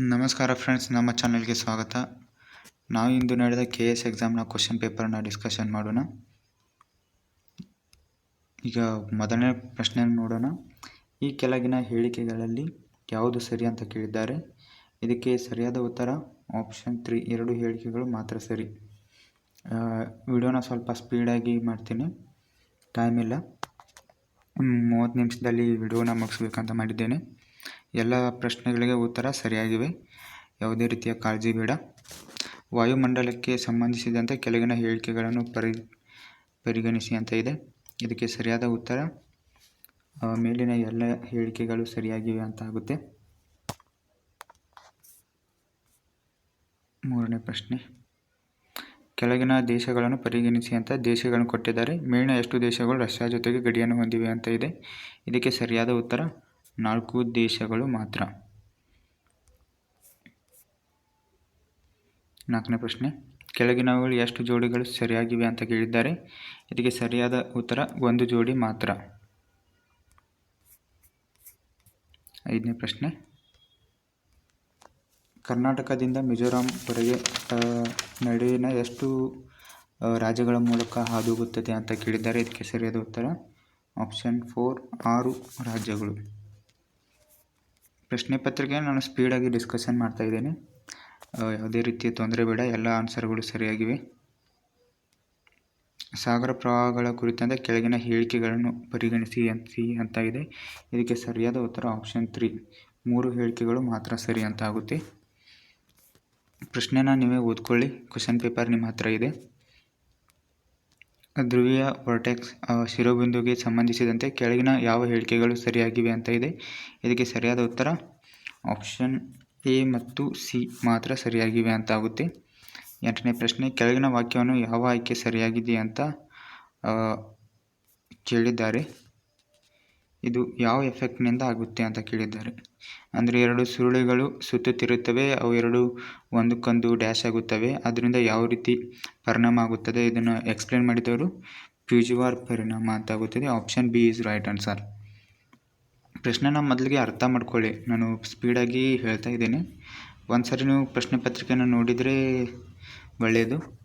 ನಮಸ್ಕಾರ ಫ್ರೆಂಡ್ಸ್ ನಮ್ಮ ಚಾನಲ್ಗೆ ಸ್ವಾಗತ. ನಾವು ಇಂದು ನಡೆದ ಕೆ ಎಸ್ ಎಕ್ಸಾಮ್ನ ಕ್ವಶನ್ ಪೇಪರ್ನ ಡಿಸ್ಕಷನ್ ಮಾಡೋಣ. ಈಗ ಮೊದಲನೇ ಪ್ರಶ್ನೆ ನೋಡೋಣ. ಈ ಕೆಳಗಿನ ಹೇಳಿಕೆಗಳಲ್ಲಿ ಯಾವುದು ಸರಿ ಅಂತ ಕೇಳಿದ್ದಾರೆ. ಇದಕ್ಕೆ ಸರಿಯಾದ ಉತ್ತರ ಆಪ್ಷನ್ ತ್ರೀ ಎರಡು ಹೇಳಿಕೆಗಳು ಮಾತ್ರ ಸರಿ. ವಿಡಿಯೋನ ಸ್ವಲ್ಪ ಸ್ಪೀಡಾಗಿ ಮಾಡ್ತೀನಿ. ಟೈಮ್ ಇಲ್ಲ. ಮೂವತ್ತು ನಿಮಿಷದಲ್ಲಿ ವಿಡಿಯೋನ ಮುಗಿಸ್ಬೇಕಂತ ಮಾಡಿದ್ದೇನೆ. ಎಲ್ಲ ಪ್ರಶ್ನೆಗಳಿಗೆ ಉತ್ತರ ಸರಿಯಾಗಿವೆ. ಯಾವುದೇ ರೀತಿಯ ಕಾಳಜಿ ಬೇಡ. ವಾಯುಮಂಡಲಕ್ಕೆ ಸಂಬಂಧಿಸಿದಂತೆ ಕೆಳಗಿನ ಹೇಳಿಕೆಗಳನ್ನು ಪರಿ ಪರಿಗಣಿಸಿ ಅಂತ ಇದೆ. ಇದಕ್ಕೆ ಸರಿಯಾದ ಉತ್ತರ ಮೇಲಿನ ಎಲ್ಲ ಹೇಳಿಕೆಗಳು ಸರಿಯಾಗಿವೆ ಅಂತ ಆಗುತ್ತೆ. ಮೂರನೇ ಪ್ರಶ್ನೆ. ಕೆಳಗಿನ ದೇಶಗಳನ್ನು ಪರಿಗಣಿಸಿ ಅಂತ ದೇಶಗಳನ್ನು ಕೊಟ್ಟಿದ್ದಾರೆ. ಮೇಲಿನ ಎಷ್ಟು ದೇಶಗಳು ರಷ್ಯಾ ಜೊತೆಗೆ ಗಡಿಯನ್ನು ಹೊಂದಿವೆ ಅಂತ ಇದೆ. ಇದಕ್ಕೆ ಸರಿಯಾದ ಉತ್ತರ ನಾಲ್ಕು ದೇಶಗಳು ಮಾತ್ರ. ನಾಲ್ಕನೇ ಪ್ರಶ್ನೆ, ಕೆಳಗಿನವುಗಳು ಎಷ್ಟು ಜೋಡಿಗಳು ಸರಿಯಾಗಿವೆ ಅಂತ ಕೇಳಿದ್ದಾರೆ. ಇದಕ್ಕೆ ಸರಿಯಾದ ಉತ್ತರ, ಒಂದು ಜೋಡಿ ಮಾತ್ರ. ಐದನೇ ಪ್ರಶ್ನೆ, ಕರ್ನಾಟಕದಿಂದ ಮಿಜೋರಾಂವರೆಗೆ ನಡುವಿನ ಎಷ್ಟು ರಾಜ್ಯಗಳ ಮೂಲಕ ಹಾದು ಹೋಗುತ್ತದೆ ಅಂತ ಕೇಳಿದ್ದಾರೆ. ಇದಕ್ಕೆ ಸರಿಯಾದ ಉತ್ತರ, ಆಪ್ಷನ್ ಫೋರ್, ಆರು ರಾಜ್ಯಗಳು. ಪ್ರಶ್ನೆ ಪತ್ರಿಕೆ ನಾನು ಸ್ಪೀಡಾಗಿ ಡಿಸ್ಕಷನ್ ಮಾಡ್ತಾ ಇದ್ದೇನೆ. ಯಾವುದೇ ರೀತಿಯ ತೊಂದರೆ ಬೇಡ, ಎಲ್ಲ ಆನ್ಸರ್ಗಳು ಸರಿಯಾಗಿವೆ. ಸಾಗರ ಪ್ರವಾಹಗಳ ಕುರಿತಂತೆ ಕೆಳಗಿನ ಹೇಳಿಕೆಗಳನ್ನು ಪರಿಗಣಿಸಿ ಸಿ ಅಂತ ಇದೆ. ಇದಕ್ಕೆ ಸರಿಯಾದ ಉತ್ತರ ಆಪ್ಷನ್ ತ್ರೀ ಮೂರು ಹೇಳಿಕೆಗಳು ಮಾತ್ರ ಸರಿ ಅಂತ ಆಗುತ್ತೆ. ಪ್ರಶ್ನೆನ ನೀವೇ ಓದ್ಕೊಳ್ಳಿ. ಕ್ವಶನ್ ಪೇಪರ್ ನಿಮ್ಮ ಹತ್ರ ಇದೆ. ಧ್ರುವೀಯ ವರ್ಟೆಕ್ಸ್ ಶಿರೋಬಿಂದುಗೆ ಸಂಬಂಧಿಸಿದಂತೆ ಕೆಳಗಿನ ಯಾವ ಹೇಳಿಕೆಗಳು ಸರಿಯಾಗಿವೆ ಅಂತ ಇದೆ? ಇದಕ್ಕೆ ಸರಿಯಾದ ಉತ್ತರ ಆಪ್ಷನ್ ಎ ಮತ್ತು ಸಿ ಮಾತ್ರ ಸರಿಯಾಗಿವೆ ಅಂತ ಆಗುತ್ತೆ. ಎಂಟನೇ ಪ್ರಶ್ನೆ, ಕೆಳಗಿನ ವಾಕ್ಯವನ್ನು ಯಾವ ಆಯ್ಕೆ ಸರಿಯಾಗಿದೆ ಅಂತ ಕೇಳಿದ್ದಾರೆ. ಇದು ಯಾವ ಎಫೆಕ್ಟ್ನಿಂದ ಆಗುತ್ತೆ ಅಂತ ಕೇಳಿದ್ದಾರೆ. ಅಂದರೆ ಎರಡು ಸುರುಳಿಗಳು ಸುತ್ತುತ್ತಿರುತ್ತವೆ, ಅವು ಎರಡು ಒಂದಕ್ಕೊಂದು ಡ್ಯಾಶ್ ಆಗುತ್ತವೆ. ಅದರಿಂದ ಯಾವ ರೀತಿ ಪರಿಣಾಮ ಆಗುತ್ತದೆ ಇದನ್ನು ಎಕ್ಸ್ಪ್ಲೇನ್ ಮಾಡಿದವರು ಪ್ಯೂಜುವಾರ್ ಪರಿಣಾಮ ಅಂತ ಆಗುತ್ತದೆ. Option B is right answer. ಪ್ರಶ್ನೆನ ಮೊದಲಿಗೆ ಅರ್ಥ ಮಾಡ್ಕೊಳ್ಳಿ. ನಾನು ಸ್ಪೀಡಾಗಿ ಹೇಳ್ತಾ ಇದ್ದೇನೆ. ಒಂದು ಸರಿ ನೀವು ಪ್ರಶ್ನೆ ಪತ್ರಿಕೆಯನ್ನು ನೋಡಿದರೆ ಒಳ್ಳೆಯದು.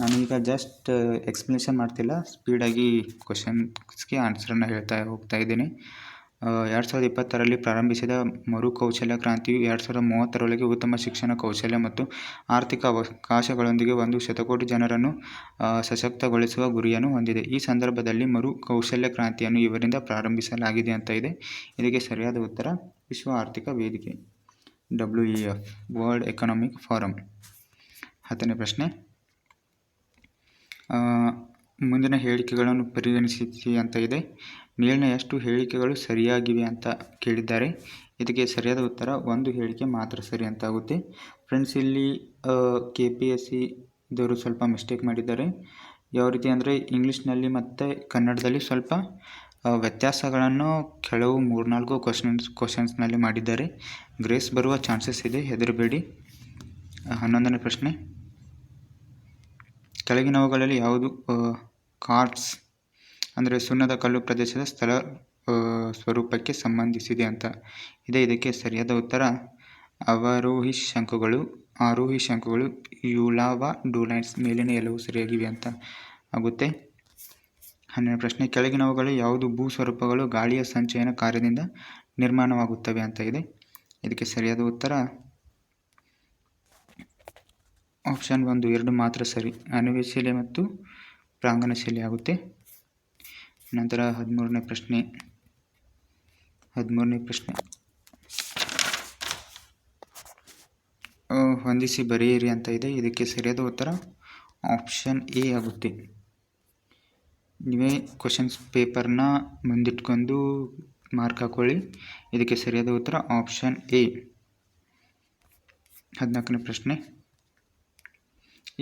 ನಾನೀಗ ಜಸ್ಟ್ ಎಕ್ಸ್ಪ್ಲನೇಷನ್ ಮಾಡ್ತಿಲ್ಲ. ಸ್ಪೀಡಾಗಿ ಕ್ವಶನ್ಸ್ಗೆ ಆನ್ಸರನ್ನು ಹೇಳ್ತಾ ಹೋಗ್ತಾ ಇದ್ದೀನಿ. ಎರಡು ಸಾವಿರದ ಇಪ್ಪತ್ತರಲ್ಲಿ ಪ್ರಾರಂಭಿಸಿದ ಮರು ಕೌಶಲ್ಯ ಕ್ರಾಂತಿಯು ಎರಡು ಸಾವಿರದ ಮೂವತ್ತರೊಳಗೆ ಉತ್ತಮ ಶಿಕ್ಷಣ ಕೌಶಲ್ಯ ಮತ್ತು ಆರ್ಥಿಕ ಅವಕಾಶಗಳೊಂದಿಗೆ ಒಂದು ಶತಕೋಟಿ ಜನರನ್ನು ಸಶಕ್ತಗೊಳಿಸುವ ಗುರಿಯನ್ನು ಹೊಂದಿದೆ. ಈ ಸಂದರ್ಭದಲ್ಲಿ ಮರು ಕೌಶಲ್ಯ ಕ್ರಾಂತಿಯನ್ನು ಇವರಿಂದ ಪ್ರಾರಂಭಿಸಲಾಗಿದೆ ಅಂತ ಇದೆ. ಇದಕ್ಕೆ ಸರಿಯಾದ ಉತ್ತರ, ವಿಶ್ವ ಆರ್ಥಿಕ ವೇದಿಕೆ W E F world economic forum ಹತ್ತನೇ ಪ್ರಶ್ನೆ. ಮುಂದಿನ ಹೇಳಿಕೆಗಳನ್ನು ಪರಿಗಣಿಸಿ ಅಂತ ಇದೆ. ಮೇಲಿನ ಎಷ್ಟು ಹೇಳಿಕೆಗಳು ಸರಿಯಾಗಿವೆ ಅಂತ ಕೇಳಿದ್ದಾರೆ. ಇದಕ್ಕೆ ಸರಿಯಾದ ಉತ್ತರ ಒಂದು ಹೇಳಿಕೆ ಮಾತ್ರ ಸರಿ ಅಂತ ಆಗುತ್ತೆ ಫ್ರೆಂಡ್ಸ್, ಇಲ್ಲಿ ಕೆ ಪಿ ಎಸ್ ಸಿ ಇದವರು ಸ್ವಲ್ಪ ಮಿಸ್ಟೇಕ್ ಮಾಡಿದ್ದಾರೆ. ಯಾವ ರೀತಿ ಅಂದರೆ ಇಂಗ್ಲೀಷ್ನಲ್ಲಿ ಮತ್ತು ಕನ್ನಡದಲ್ಲಿ ಸ್ವಲ್ಪ ವ್ಯತ್ಯಾಸಗಳನ್ನು ಕೆಲವು ಮೂರ್ನಾಲ್ಕು ಕ್ವಶನ್ಸ್, ಕ್ವಶನ್ಸ್ನಲ್ಲಿ ಮಾಡಿದ್ದಾರೆ. ಗ್ರೇಸ್ ಬರುವ ಚಾನ್ಸಸ್ ಇದೆ, ಹೆದರಬೇಡಿ. ಹನ್ನೊಂದನೇ ಪ್ರಶ್ನೆ. ಕೆಳಗಿನವುಗಳಲ್ಲಿ ಯಾವುದು? ಕಾರ್ಟ್ಸ್, ಅಂದರೆ ಸುಣ್ಣದ ಕಲ್ಲು ಪ್ರದೇಶದ ಸ್ಥಳ ಸ್ವರೂಪಕ್ಕೆ ಸಂಬಂಧಿಸಿದೆ ಅಂತ. ಇದೆ, ಇದಕ್ಕೆ ಸರಿಯಾದ ಉತ್ತರ. ಅವರೋಹಿ ಶಂಕುಗಳು, ಆರೋಹಿ ಶಂಕುಗಳು, ಯುಲಾವಾ ಡೂಲೈಟ್ಸ್ ಮೇಲಿನ ಎಲ್ಲವೂ ಸರಿಯಾಗಿವೆ ಅಂತ ಆಗುತ್ತೆ. ಹನ್ನೆರಡು ಪ್ರಶ್ನೆ ಕೆಳಗಿನವುಗಳು ಯಾವುದು ಭೂ ಸ್ವರೂಪಗಳು ಗಾಳಿಯ ಸಂಚಯನ ಕಾರ್ಯದಿಂದ ನಿರ್ಮಾಣವಾಗುತ್ತವೆ ಅಂತ ಇದೆ. ಇದಕ್ಕೆ ಸರಿಯಾದ ಉತ್ತರ ಆಪ್ಷನ್ ಒಂದು, ಎರಡು ಮಾತ್ರ ಸರಿ. ಅಣುವೆ ಶಿಲೆ ಮತ್ತು ಪ್ರಾಂಗಣ ಶಿಲೆ ಆಗುತ್ತೆ. ನಂತರ ಹದಿಮೂರನೇ ಪ್ರಶ್ನೆ. ಹದಿಮೂರನೇ ಪ್ರಶ್ನೆ. ಹೊಂದಿಸಿ ಬರೆಯಿರಿ ಅಂತ ಇದೆ. ಇದಕ್ಕೆ ಸರಿಯಾದ ಉತ್ತರ ಆಪ್ಷನ್ ಎ ಆಗುತ್ತೆ. ನೀವೇ ಕ್ವಶನ್ಸ್ ಪೇಪರ್ನ ಮುಂದಿಟ್ಕೊಂಡು ಮಾರ್ಕ್ ಹಾಕೊಳ್ಳಿ. ಇದಕ್ಕೆ ಸರಿಯಾದ ಉತ್ತರ ಆಪ್ಷನ್ ಎ. ಹದಿನಾಲ್ಕನೇ ಪ್ರಶ್ನೆ.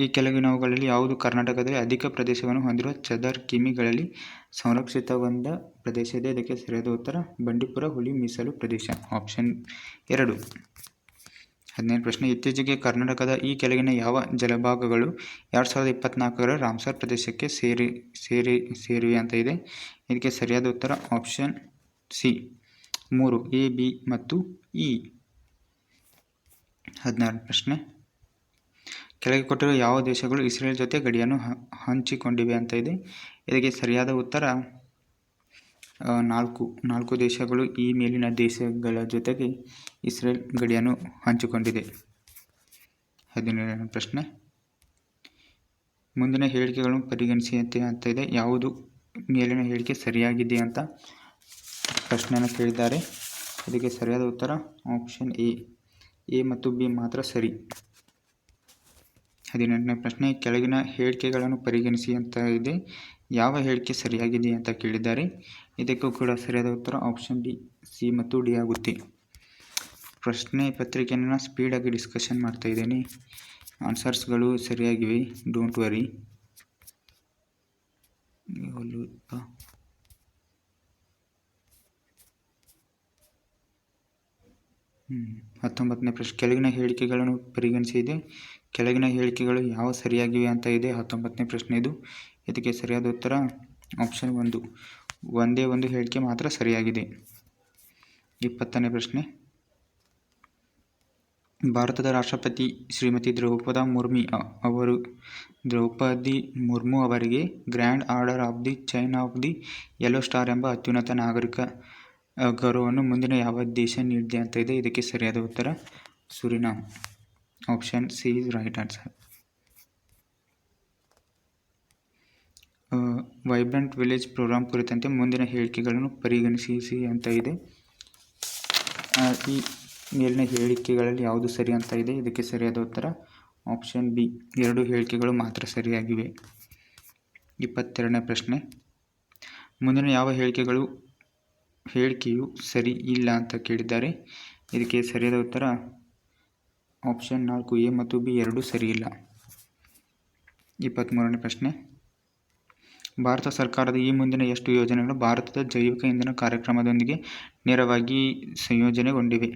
ಈ ಕೆಳಗಿನವುಗಳಲ್ಲಿ ಯಾವುದು? ಕರ್ನಾಟಕದಲ್ಲಿ ಅಧಿಕ ಪ್ರದೇಶವನ್ನು ಹೊಂದಿರುವ ಚದರ್ ಕಿಮಿಗಳಲ್ಲಿ ಸಂರಕ್ಷಿತಗೊಂಡ ಪ್ರದೇಶ ಇದೆ. ಇದಕ್ಕೆ ಸರಿಯಾದ ಉತ್ತರ, ಬಂಡೀಪುರ, ಹುಲಿ, ಮೀಸಲು ಪ್ರದೇಶ. ಆಪ್ಷನ್ ಎರಡು. ಹದಿನೈದು ಪ್ರಶ್ನೆ. ಇತ್ತೀಚೆಗೆ ಕರ್ನಾಟಕದ ಈ ಕೆಳಗಿನ ಯಾವ ಜಲಭಾಗಗಳು ಎರಡು ಸಾವಿರದ ಇಪ್ಪತ್ನಾಲ್ಕರ ರಾಮ್ಸರ್ ಪ್ರದೇಶಕ್ಕೆ ಸೇರಿ ಸೇರಿ, ಸೇರಿವೆ ಅಂತ ಇದೆ. ಇದಕ್ಕೆ ಸರಿಯಾದ ಉತ್ತರ, ಆಪ್ಷನ್ ಸಿ. ಮೂರು, ಎ, ಬಿ ಮತ್ತು ಇ. ಹದಿನಾರು ಪ್ರಶ್ನೆ. ಕೆಳಗೆ ಕೊಟ್ಟಿರುವ ಯಾವ ದೇಶಗಳು ಇಸ್ರೇಲ್ ಜೊತೆ ಗಡಿಯನ್ನು ಹಂಚಿಕೊಂಡಿವೆ ಅಂತ ಇದೆ. ಇದಕ್ಕೆ ಸರಿಯಾದ ಉತ್ತರ ನಾಲ್ಕು ನಾಲ್ಕು ದೇಶಗಳು ಈ ಮೇಲಿನ ದೇಶಗಳ ಜೊತೆಗೆ ಇಸ್ರೇಲ್ ಗಡಿಯನ್ನು ಹಂಚಿಕೊಂಡಿದೆ. ಹದಿನೇಳನೇ ಪ್ರಶ್ನೆ. ಮುಂದಿನ ಹೇಳಿಕೆಗಳನ್ನು ಪರಿಗಣಿಸಿಯಂತೆ ಅಂತ ಇದೆ. ಯಾವುದು ಮೇಲಿನ ಹೇಳಿಕೆ ಸರಿಯಾಗಿದೆ ಅಂತ ಪ್ರಶ್ನೆಯನ್ನು ಕೇಳಿದ್ದಾರೆ. ಇದಕ್ಕೆ ಸರಿಯಾದ ಉತ್ತರ, ಆಪ್ಷನ್ ಎ. ಎ ಮತ್ತು ಬಿ ಮಾತ್ರ ಸರಿ. ಹದಿನೆಂಟನೇ ಪ್ರಶ್ನೆ, ಕೆಳಗಿನ ಹೇಳಿಕೆಗಳನ್ನು ಪರಿಗಣಿಸಿ ಅಂತ ಇದೆ. ಯಾವ ಹೇಳಿಕೆ ಸರಿಯಾಗಿದೆ ಅಂತ ಕೇಳಿದ್ದಾರೆ. ಇದಕ್ಕೂ ಕೂಡ ಸರಿಯಾದ ಉತ್ತರ ಆಪ್ಷನ್ ಡಿ ಸಿ ಮತ್ತು ಡಿ ಆಗುತ್ತೆ. ಪ್ರಶ್ನೆ ಪತ್ರಿಕೆಯನ್ನು ಸ್ಪೀಡಾಗಿ ಡಿಸ್ಕಷನ್ ಮಾಡ್ತಾ ಇದ್ದೀನಿ. ಆನ್ಸರ್ಸ್ಗಳು ಸರಿಯಾಗಿವೆ. ಡೋಂಟ್ ವರಿ ಹತ್ತೊಂಬತ್ತನೇ ಪ್ರಶ್ನೆ, ಕೆಳಗಿನ ಹೇಳಿಕೆಗಳನ್ನು ಪರಿಗಣಿಸಿದೆ ಕೆಳಗಿನ ಹೇಳಿಕೆಗಳು ಯಾವ ಸರಿಯಾಗಿವೆ ಅಂತ ಇದೆ. ಹತ್ತೊಂಬತ್ತನೇ ಪ್ರಶ್ನೆ ಇದು. ಇದಕ್ಕೆ ಸರಿಯಾದ ಉತ್ತರ ಆಪ್ಷನ್ ಒಂದು. ಒಂದೇ ಒಂದು ಹೇಳಿಕೆ ಮಾತ್ರ ಸರಿಯಾಗಿದೆ. ಇಪ್ಪತ್ತನೇ ಪ್ರಶ್ನೆ. ಭಾರತದ ರಾಷ್ಟ್ರಪತಿ ಶ್ರೀಮತಿ ದ್ರೌಪದಿ ಮುರ್ಮಿ ಅವರು, ದ್ರೌಪದಿ ಮುರ್ಮು ಅವರಿಗೆ grand order of the chain of the yellow star ಎಂಬ ಅತ್ಯುನ್ನತ ನಾಗರಿಕ ಗೌರವವನ್ನು ಮುಂದಿನ ಯಾವ ದೇಶ ನೀಡಿದೆ ಅಂತ ಇದೆ. ಇದಕ್ಕೆ ಸರಿಯಾದ ಉತ್ತರ Suriname. Option C is right answer vibrant village program ಕುರಿತಂತೆ ಮುಂದಿನ ಹೇಳಿಕೆಗಳನ್ನು ಪರಿಗಣಿಸಿ ಅಂತ ಇದೆ. ಈ ಮೇಲಿನ ಹೇಳಿಕೆಗಳಲ್ಲಿ ಯಾವುದು ಸರಿ ಅಂತ ಇದೆ, ಇದಕ್ಕೆ ಸರಿಯಾದ ಉತ್ತರ ಆಪ್ಷನ್ ಬಿ ಎರಡು ಹೇಳಿಕೆಗಳು ಮಾತ್ರ ಸರಿಯಾಗಿವೆ. ಇಪ್ಪತ್ತೆರಡನೇ ಪ್ರಶ್ನೆ. ಮುಂದಿನ ಯಾವ ಹೇಳಿಕೆಗಳು, ಹೇಳಿಕೆಯು ಸರಿ ಇಲ್ಲ ಅಂತ ಕೇಳಿದ್ದಾರೆ. ಇದಕ್ಕೆ ಸರಿಯಾದ ಉತ್ತರ ಆಪ್ಷನ್ ನಾಲ್ಕು ಎ ಮತ್ತು ಬಿ ಎರಡೂ ಸರಿಯಿಲ್ಲ ಇಪ್ಪತ್ತ್ಮೂರನೇ ಪ್ರಶ್ನೆ. ಭಾರತ ಸರ್ಕಾರದ ಈ ಮುಂದಿನ ಎಷ್ಟು ಯೋಜನೆಗಳು ಭಾರತದ ಜೈವಿಕ ಇಂಧನ ಕಾರ್ಯಕ್ರಮದೊಂದಿಗೆ ನೇರವಾಗಿ ಸಂಯೋಜನೆಗೊಂಡಿವೆ?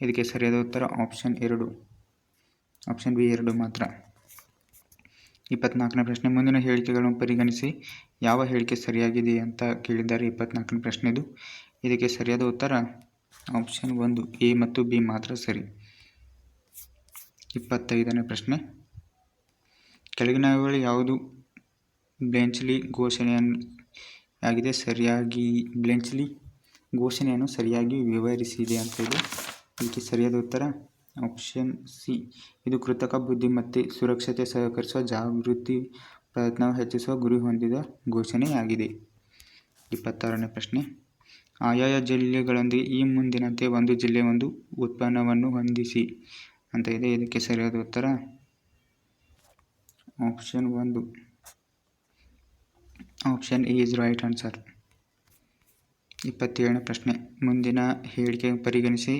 ಇದಕ್ಕೆ ಸರಿಯಾದ ಉತ್ತರ ಆಪ್ಷನ್ ಎರಡು. ಆಪ್ಷನ್ ಬಿ ಎರಡು ಮಾತ್ರ. ಇಪ್ಪತ್ನಾಲ್ಕನೇ ಪ್ರಶ್ನೆ. ಮುಂದಿನ ಹೇಳಿಕೆಗಳನ್ನು ಪರಿಗಣಿಸಿ. ಯಾವ ಹೇಳಿಕೆ ಸರಿಯಾಗಿದೆ ಅಂತ ಕೇಳಿದ್ದಾರೆ ಇಪ್ಪತ್ನಾಲ್ಕನೇ ಪ್ರಶ್ನೆ ಇದು ಇದಕ್ಕೆ ಸರಿಯಾದ ಉತ್ತರ ಆಪ್ಷನ್ ಒಂದು. ಎ ಮತ್ತು ಬಿ ಮಾತ್ರ ಸರಿ. ಇಪ್ಪತ್ತೈದನೇ ಪ್ರಶ್ನೆ. ಕೆಳಗಿನವುಗಳು ಯಾವುದು? ಬ್ಲೆಂಚ್ಲಿ ಘೋಷಣೆಯನ್ನು ಆಗಿದೆ ಸರಿಯಾಗಿ ಬ್ಲೆಂಚ್ಲಿ ಘೋಷಣೆಯನ್ನು ಸರಿಯಾಗಿ ವಿವರಿಸಿದೆ ಅಂತ ಇದೆ. ಇದಕ್ಕೆ ಸರಿಯಾದ ಉತ್ತರ? Option C. ಇದು ಕೃತಕ ಬುದ್ಧಿಮತ್ತೆ ಸುರಕ್ಷತೆ ಸಹಕರಿಸುವ ಜಾಗೃತಿ ಪ್ರಯತ್ನ ಹೆಚ್ಚಿಸುವ ಗುರಿ ಹೊಂದಿದ ಘೋಷಣೆಯಾಗಿದೆ. ಇಪ್ಪತ್ತಾರನೇ ಪ್ರಶ್ನೆ. ಆಯಾಯ ಜಿಲ್ಲೆಗಳೊಂದಿಗೆ ಈ ಮುಂದಿನಂತೆ ಒಂದು ಜಿಲ್ಲೆ ಒಂದು ಉತ್ಪನ್ನವನ್ನು ಹೊಂದಿಸಿ. ಅಂತ ಇದೆ. ಇದಕ್ಕೆ ಸರಿಯಾದ ಉತ್ತರ? ಆಪ್ಷನ್ ಒಂದು. Option A is right answer ಇಪ್ಪತ್ತೇಳನೇ ಪ್ರಶ್ನೆ. ಮುಂದಿನ ಹೇಳಿಕೆ ಪರಿಗಣಿಸಿ.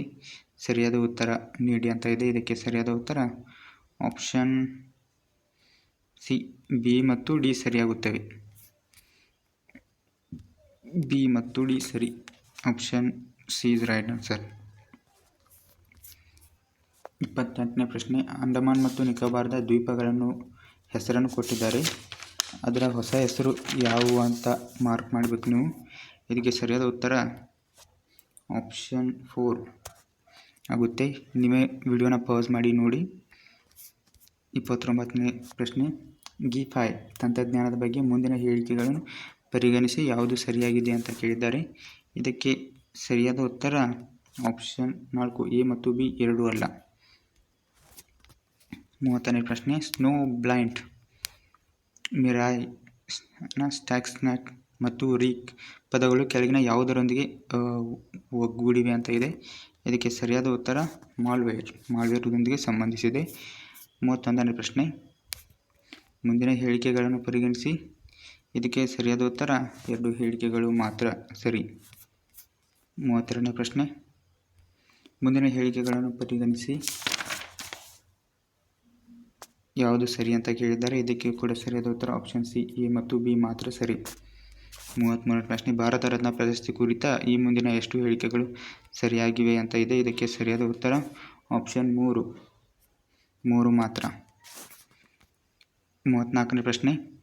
ಸರಿಯಾದ ಉತ್ತರ ನೀಡಿ ಅಂತ ಇದೆ. ಇದಕ್ಕೆ ಸರಿಯಾದ ಉತ್ತರ? ಆಪ್ಷನ್ ಸಿ ಬಿ ಮತ್ತು ಡಿ ಸರಿಯಾಗುತ್ತವೆ. ಬಿ ಮತ್ತು ಡಿ ಸರಿ. Option C is right answer ಇಪ್ಪತ್ತೆಂಟನೇ ಪ್ರಶ್ನೆ. ಅಂಡಮಾನ್ ಮತ್ತು ನಿಕೋಬಾರ್ದ ದ್ವೀಪಗಳನ್ನು, ಹೆಸರನ್ನು ಕೊಟ್ಟಿದ್ದಾರೆ. ಅದರ ಹೊಸ ಹೆಸರು ಯಾವುವು ಅಂತ ಮಾರ್ಕ್ ಮಾಡಬೇಕು ನೀವು. ಇದಕ್ಕೆ ಸರಿಯಾದ ಉತ್ತರ ಆಪ್ಷನ್ ಫೋರ್ ಆಗುತ್ತೆ. ನೀವೇ ವಿಡಿಯೋನ ಪಾಸ್ ಮಾಡಿ, ನೋಡಿ. ಇಪ್ಪತ್ತೊಂಬತ್ತನೇ ಪ್ರಶ್ನೆ. ಗಿ ಫೈ ತಂತ್ರಜ್ಞಾನದ ಬಗ್ಗೆ ಮುಂದಿನ ಹೇಳಿಕೆಗಳನ್ನು ಪರಿಗಣಿಸಿ ಯಾವುದು ಸರಿಯಾಗಿದೆ ಅಂತ ಕೇಳಿದ್ದಾರೆ. ಇದಕ್ಕೆ ಸರಿಯಾದ ಉತ್ತರ ಆಪ್ಷನ್ ನಾಲ್ಕು ಎ ಮತ್ತು ಬಿ ಎರಡೂ ಅಲ್ಲ. ಮೂವತ್ತನೇ ಪ್ರಶ್ನೆ snow blind mirage stack snack ಮತ್ತು ರೀಕ್ ಪದಗಳು ಕೆಳಗಿನ ಯಾವುದರೊಂದಿಗೆ ಒಗ್ಗೂಡಿವೆ ಅಂತ ಇದೆ. ಇದಕ್ಕೆ ಸರಿಯಾದ ಉತ್ತರ ಮಾಲ್ವೇರ್ ಮಾಲ್ವೇರ್ದೊಂದಿಗೆ ಸಂಬಂಧಿಸಿದೆ. ಮೂವತ್ತೊಂದನೇ ಪ್ರಶ್ನೆ. ಮುಂದಿನ ಹೇಳಿಕೆಗಳನ್ನು ಪರಿಗಣಿಸಿ. ಇದಕ್ಕೆ ಸರಿಯಾದ ಉತ್ತರ, ಎರಡು ಹೇಳಿಕೆಗಳು ಮಾತ್ರ ಸರಿ. ಮೂವತ್ತೆರಡನೇ ಪ್ರಶ್ನೆ. ಮುಂದಿನ ಹೇಳಿಕೆಗಳನ್ನು ಪರಿಗಣಿಸಿ. ಯಾವುದು ಸರಿ ಅಂತ ಕೇಳಿದ್ದಾರೆ. ಇದಕ್ಕೆ ಕೂಡ ಸರಿಯಾದ ಉತ್ತರ ಆಪ್ಷನ್ ಸಿ ಎ ಮತ್ತು ಬಿ ಮಾತ್ರ ಸರಿ. ಮೂವತ್ತ್ಮೂರನೇ ಪ್ರಶ್ನೆ, ಭಾರತ ರತ್ನ ಪ್ರಶಸ್ತಿ ಕುರಿತ ಈ ಮುಂದಿನ ಎಷ್ಟು ಹೇಳಿಕೆಗಳು ಸರಿಯಾಗಿವೆ ಅಂತ ಇದೆ. ಇದಕ್ಕೆ ಸರಿಯಾದ ಉತ್ತರ ಆಪ್ಷನ್ ಮೂರು. ಮೂರು ಮಾತ್ರ. ಮೂವತ್ತ್ನಾಲ್ಕನೇ ಪ್ರಶ್ನೆ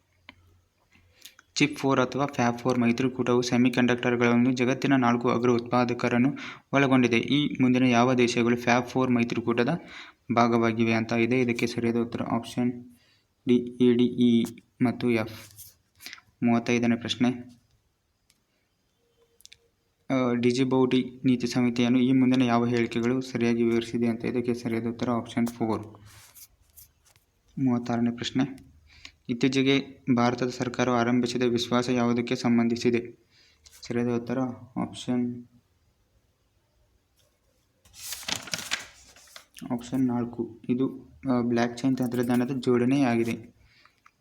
ಚಿಪ್ ಫೋರ್ ಅಥವಾ ಫ್ಯಾಬ್ ಫೋರ್ ಮೈತ್ರಿಕೂಟವು ಸೆಮಿಕಂಡಕ್ಟರ್ಗಳನ್ನು ಜಗತ್ತಿನ ನಾಲ್ಕು ಅಗ್ರ ಉತ್ಪಾದಕರನ್ನು ಒಳಗೊಂಡಿದೆ. ಈ ಮುಂದಿನ ಯಾವ ದೇಶಗಳು ಫ್ಯಾಬ್ ಫೋರ್ ಮೈತ್ರಿಕೂಟದ ಭಾಗವಾಗಿವೆ ಅಂತ ಇದೆ. ಇದಕ್ಕೆ ಸರಿಯಾದ ಉತ್ತರ option D, A, D, E ಮತ್ತು ಎಫ್. ಮೂವತ್ತೈದನೇ ಪ್ರಶ್ನೆ. ಡಿಜಿ ಡಿಜಿಬೌಟಿ ನೀತಿ ಸಮಿತಿಯನ್ನು ಈ ಮುಂದಿನ ಯಾವ ಹೇಳಿಕೆಗಳು ಸರಿಯಾಗಿ ವಿವರಿಸಿದೆ ಅಂತ ಇದಕ್ಕೆ ಸರಿಯಾದ ಉತ್ತರ ಆಪ್ಷನ್ ಫೋರ್. ಮೂವತ್ತಾರನೇ ಪ್ರಶ್ನೆ. ಇತ್ತೀಚೆಗೆ ಭಾರತದ ಸರ್ಕಾರವು ಆರಂಭಿಸಿದ ವಿಶ್ವಾಸ ಯಾವುದಕ್ಕೆ ಸಂಬಂಧಿಸಿದೆ? ಸರಿಯಾದ ಉತ್ತರ ಆಪ್ಷನ್ ಆಪ್ಷನ್ ನಾಲ್ಕು. ಇದು ಬ್ಲ್ಯಾಕ್ ಚೈನ್ ತಂತ್ರಜ್ಞಾನದ ಜೋಡಣೆಯಾಗಿದೆ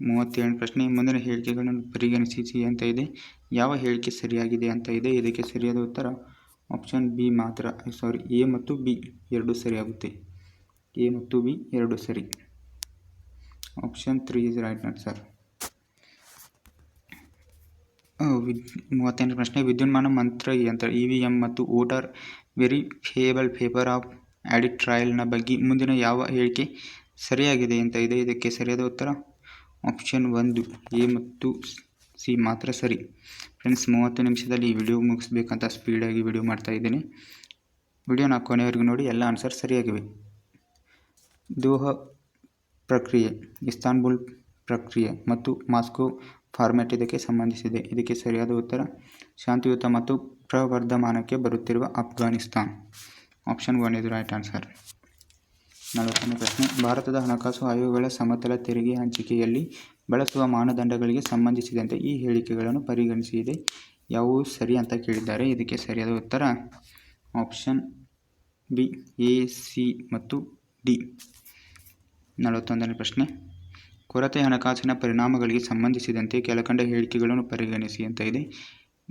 ಮೂವತ್ತೇಳು ಪ್ರಶ್ನೆ, ಮುಂದಿನ ಹೇಳಿಕೆಗಳನ್ನು ಪರಿಗಣಿಸಿ ಅಂತ ಇದೆ. ಯಾವ ಹೇಳಿಕೆ ಸರಿಯಾಗಿದೆ ಅಂತ ಇದೆ. ಇದಕ್ಕೆ ಸರಿಯಾದ ಉತ್ತರ ಆಪ್ಷನ್ ಬಿ ಮಾತ್ರ. ಸಾರಿ ಎ ಮತ್ತು ಬಿ ಎರಡು ಸರಿಯಾಗುತ್ತೆ. ಎ ಮತ್ತು ಬಿ ಎರಡು ಸರಿ. Option three is right answer ವಿದ್ ಮೂವತ್ತೆಂಟು ಪ್ರಶ್ನೆ. ವಿದ್ಯುನ್ಮಾನ ಮಂತ್ರ ಯಂತ್ರ ಇ ವಿ ಎಂ ಮತ್ತು voter verifiable paper of audit ಟ್ರಯಲ್ನ ಬಗ್ಗೆ ಮುಂದಿನ ಯಾವ ಹೇಳಿಕೆ ಸರಿಯಾಗಿದೆ ಅಂತ ಇದೆ. ಇದಕ್ಕೆ ಸರಿಯಾದ ಉತ್ತರ ಆಪ್ಷನ್ ಒಂದು. ಎ ಮತ್ತು ಸಿ ಮಾತ್ರ ಸರಿ. ಫ್ರೆಂಡ್ಸ್, ಮೂವತ್ತು ನಿಮಿಷದಲ್ಲಿ ಈ ವಿಡಿಯೋ ಮುಗಿಸ್ಬೇಕಂತ ಸ್ಪೀಡಾಗಿ ವಿಡಿಯೋ ಮಾಡ್ತಾ ಇದ್ದೀನಿ. ವಿಡಿಯೋನ ಕೊನೆವರೆಗೂ ನೋಡಿ, ಎಲ್ಲ ಆನ್ಸರ್ ಸರಿಯಾಗಿವೆ. ದೋಹ ಪ್ರಕ್ರಿಯೆ, ಇಸ್ತಾನ್ಬುಲ್ ಪ್ರಕ್ರಿಯೆ ಮತ್ತು ಮಾಸ್ಕೋ ಫಾರ್ಮ್ಯಾಟ್ ಇದಕ್ಕೆ ಸಂಬಂಧಿಸಿದೆ. ಇದಕ್ಕೆ ಸರಿಯಾದ ಉತ್ತರ, ಶಾಂತಿಯುತ ಮತ್ತು ಪ್ರವರ್ಧಮಾನಕ್ಕೆ ಬರುತ್ತಿರುವ ಅಫ್ಘಾನಿಸ್ತಾನ್. ಆಪ್ಷನ್ ಒನ್ ಇದು ರೈಟ್ ಆನ್ಸರ್. ನಲವತ್ತನೇ ಪ್ರಶ್ನೆ, ಭಾರತದ ಹಣಕಾಸು ಆಯೋಗಗಳ ಸಮತಲ ತೆರಿಗೆ ಹಂಚಿಕೆಯಲ್ಲಿ ಬಳಸುವ ಮಾನದಂಡಗಳಿಗೆ ಸಂಬಂಧಿಸಿದಂತೆ ಈ ಹೇಳಿಕೆಗಳನ್ನು ಪರಿಗಣಿಸಿದೆ ಯಾವುವು ಸರಿ ಅಂತ ಕೇಳಿದ್ದಾರೆ. ಇದಕ್ಕೆ ಸರಿಯಾದ ಉತ್ತರ, ಆಪ್ಷನ್ ಬಿ, ಎ, ಸಿ ಮತ್ತು ಡಿ. ನಲವತ್ತೊಂದನೇ ಪ್ರಶ್ನೆ. ಕೊರತೆ ಹಣಕಾಸಿನ ಪರಿಣಾಮಗಳಿಗೆ ಸಂಬಂಧಿಸಿದಂತೆ ಕೆಳಕಂಡ ಹೇಳಿಕೆಗಳನ್ನು ಪರಿಗಣಿಸಿ ಅಂತ ಇದೆ.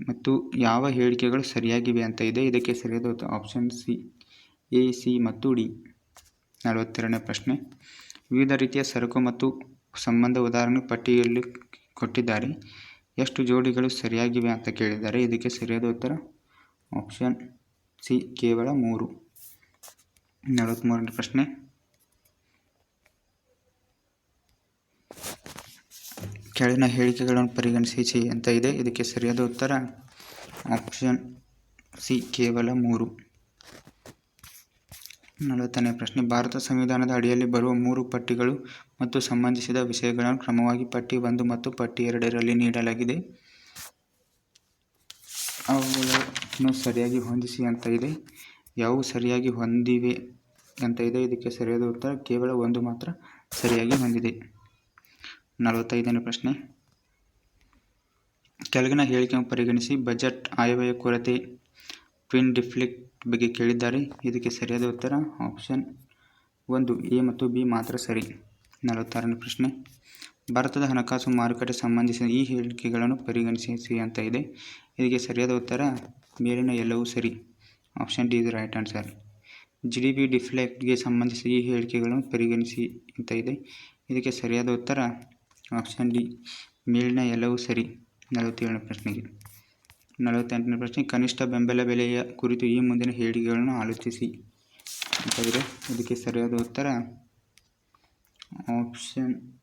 ಮತ್ತು ಯಾವ ಹೇಳಿಕೆಗಳು ಸರಿಯಾಗಿವೆ ಅಂತ ಇದೆ. ಇದಕ್ಕೆ ಸರಿಯಾದ ಆಪ್ಷನ್ ಸಿ ಎ ಸಿ ಮತ್ತು ಡಿ ನಲವತ್ತೆರಡನೇ ಪ್ರಶ್ನೆ. ವಿವಿಧ ರೀತಿಯ ಸರಕು ಮತ್ತು ಸಂಬಂಧ ಉದಾಹರಣೆ ಪಟ್ಟಿಯಲ್ಲಿ ಕೊಟ್ಟಿದ್ದಾರೆ. ಎಷ್ಟು ಜೋಡಿಗಳು ಸರಿಯಾಗಿವೆ ಅಂತ ಕೇಳಿದ್ದಾರೆ ಇದಕ್ಕೆ ಸರಿಯಾದ ಉತ್ತರ ಆಪ್ಷನ್ ಸಿ ಕೇವಲ ಮೂರು. ನಲವತ್ತ್ಮೂರನೇ ಪ್ರಶ್ನೆ. ಕೆಳಗಿನ ಹೇಳಿಕೆಗಳನ್ನು ಪರಿಗಣಿಸಿ ಅಂತ ಇದೆ. ಇದಕ್ಕೆ ಸರಿಯಾದ ಉತ್ತರ ಆಪ್ಷನ್ ಸಿ, ಕೇವಲ ಮೂರು. ನಲವತ್ತನೇ ಪ್ರಶ್ನೆ. ಭಾರತ ಸಂವಿಧಾನದ ಅಡಿಯಲ್ಲಿ ಬರುವ ಮೂರು ಪಟ್ಟಿಗಳು ಮತ್ತು ಸಂಬಂಧಿಸಿದ ವಿಷಯಗಳನ್ನು ಕ್ರಮವಾಗಿ ಪಟ್ಟಿ ಒಂದು ಮತ್ತು ಪಟ್ಟಿ ಎರಡರಲ್ಲಿ ನೀಡಲಾಗಿದೆ. ಅವುಗಳನ್ನು ಸರಿಯಾಗಿ ಹೊಂದಿಸಿ ಅಂತ ಇದೆ. ಯಾವು ಸರಿಯಾಗಿ ಹೊಂದಿವೆ ಅಂತ ಇದೆ. ಇದಕ್ಕೆ ಸರಿಯಾದ ಉತ್ತರ ಕೇವಲ ಒಂದು ಮಾತ್ರ ಸರಿಯಾಗಿ ಹೊಂದಿದೆ. ನಲವತ್ತೈದನೇ ಪ್ರಶ್ನೆ. ಕೆಳಗಿನ ಹೇಳಿಕೆಯನ್ನು ಪರಿಗಣಿಸಿ ಬಜೆಟ್ ಆಯವ್ಯಯ ಕೊರತೆ ಟ್ವಿನ್ ಡಿಫ್ಲಿಕ್ಟ್ ಬಗ್ಗೆ ಕೇಳಿದ್ದಾರೆ. ಇದಕ್ಕೆ ಸರಿಯಾದ ಉತ್ತರ ಆಪ್ಷನ್ ಒಂದು, ಎ ಮತ್ತು ಬಿ ಮಾತ್ರ ಸರಿ. ನಲವತ್ತಾರನೇ ಪ್ರಶ್ನೆ. ಭಾರತದ ಹಣಕಾಸು ಮಾರುಕಟ್ಟೆ ಸಂಬಂಧಿಸಿದ ಈ ಹೇಳಿಕೆಗಳನ್ನು ಪರಿಗಣಿಸಿ ಅಂತ ಇದೆ. ಇದಕ್ಕೆ ಸರಿಯಾದ ಉತ್ತರ ಮೇಲಿನ ಎಲ್ಲವೂ ಸರಿ. Option D is right answer. G D P ಡಿಫ್ಲೆಕ್ಟ್ಗೆ ಸಂಬಂಧಿಸಿದ ಈ ಹೇಳಿಕೆಗಳನ್ನು ಪರಿಗಣಿಸಿ ಅಂತ ಇದೆ. ಇದಕ್ಕೆ ಸರಿಯಾದ ಉತ್ತರ ಆಪ್ಷನ್ ಡಿ ಮೇಲಿನ ಎಲ್ಲವೂ ಸರಿ. ನಲವತ್ತೇಳನೇ ಪ್ರಶ್ನೆಗೆ. ನಲವತ್ತೆಂಟನೇ ಪ್ರಶ್ನೆ, ಕನಿಷ್ಠ ಬೆಂಬಲ ಬೆಲೆಯ ಕುರಿತು ಈ ಮುಂದಿನ ಹೇಳಿಕೆಗಳನ್ನು ಆಲೋಚಿಸಿ. ಅಂತ ಇದೆ ಇದಕ್ಕೆ ಸರಿಯಾದ ಉತ್ತರ ಆಪ್ಷನ್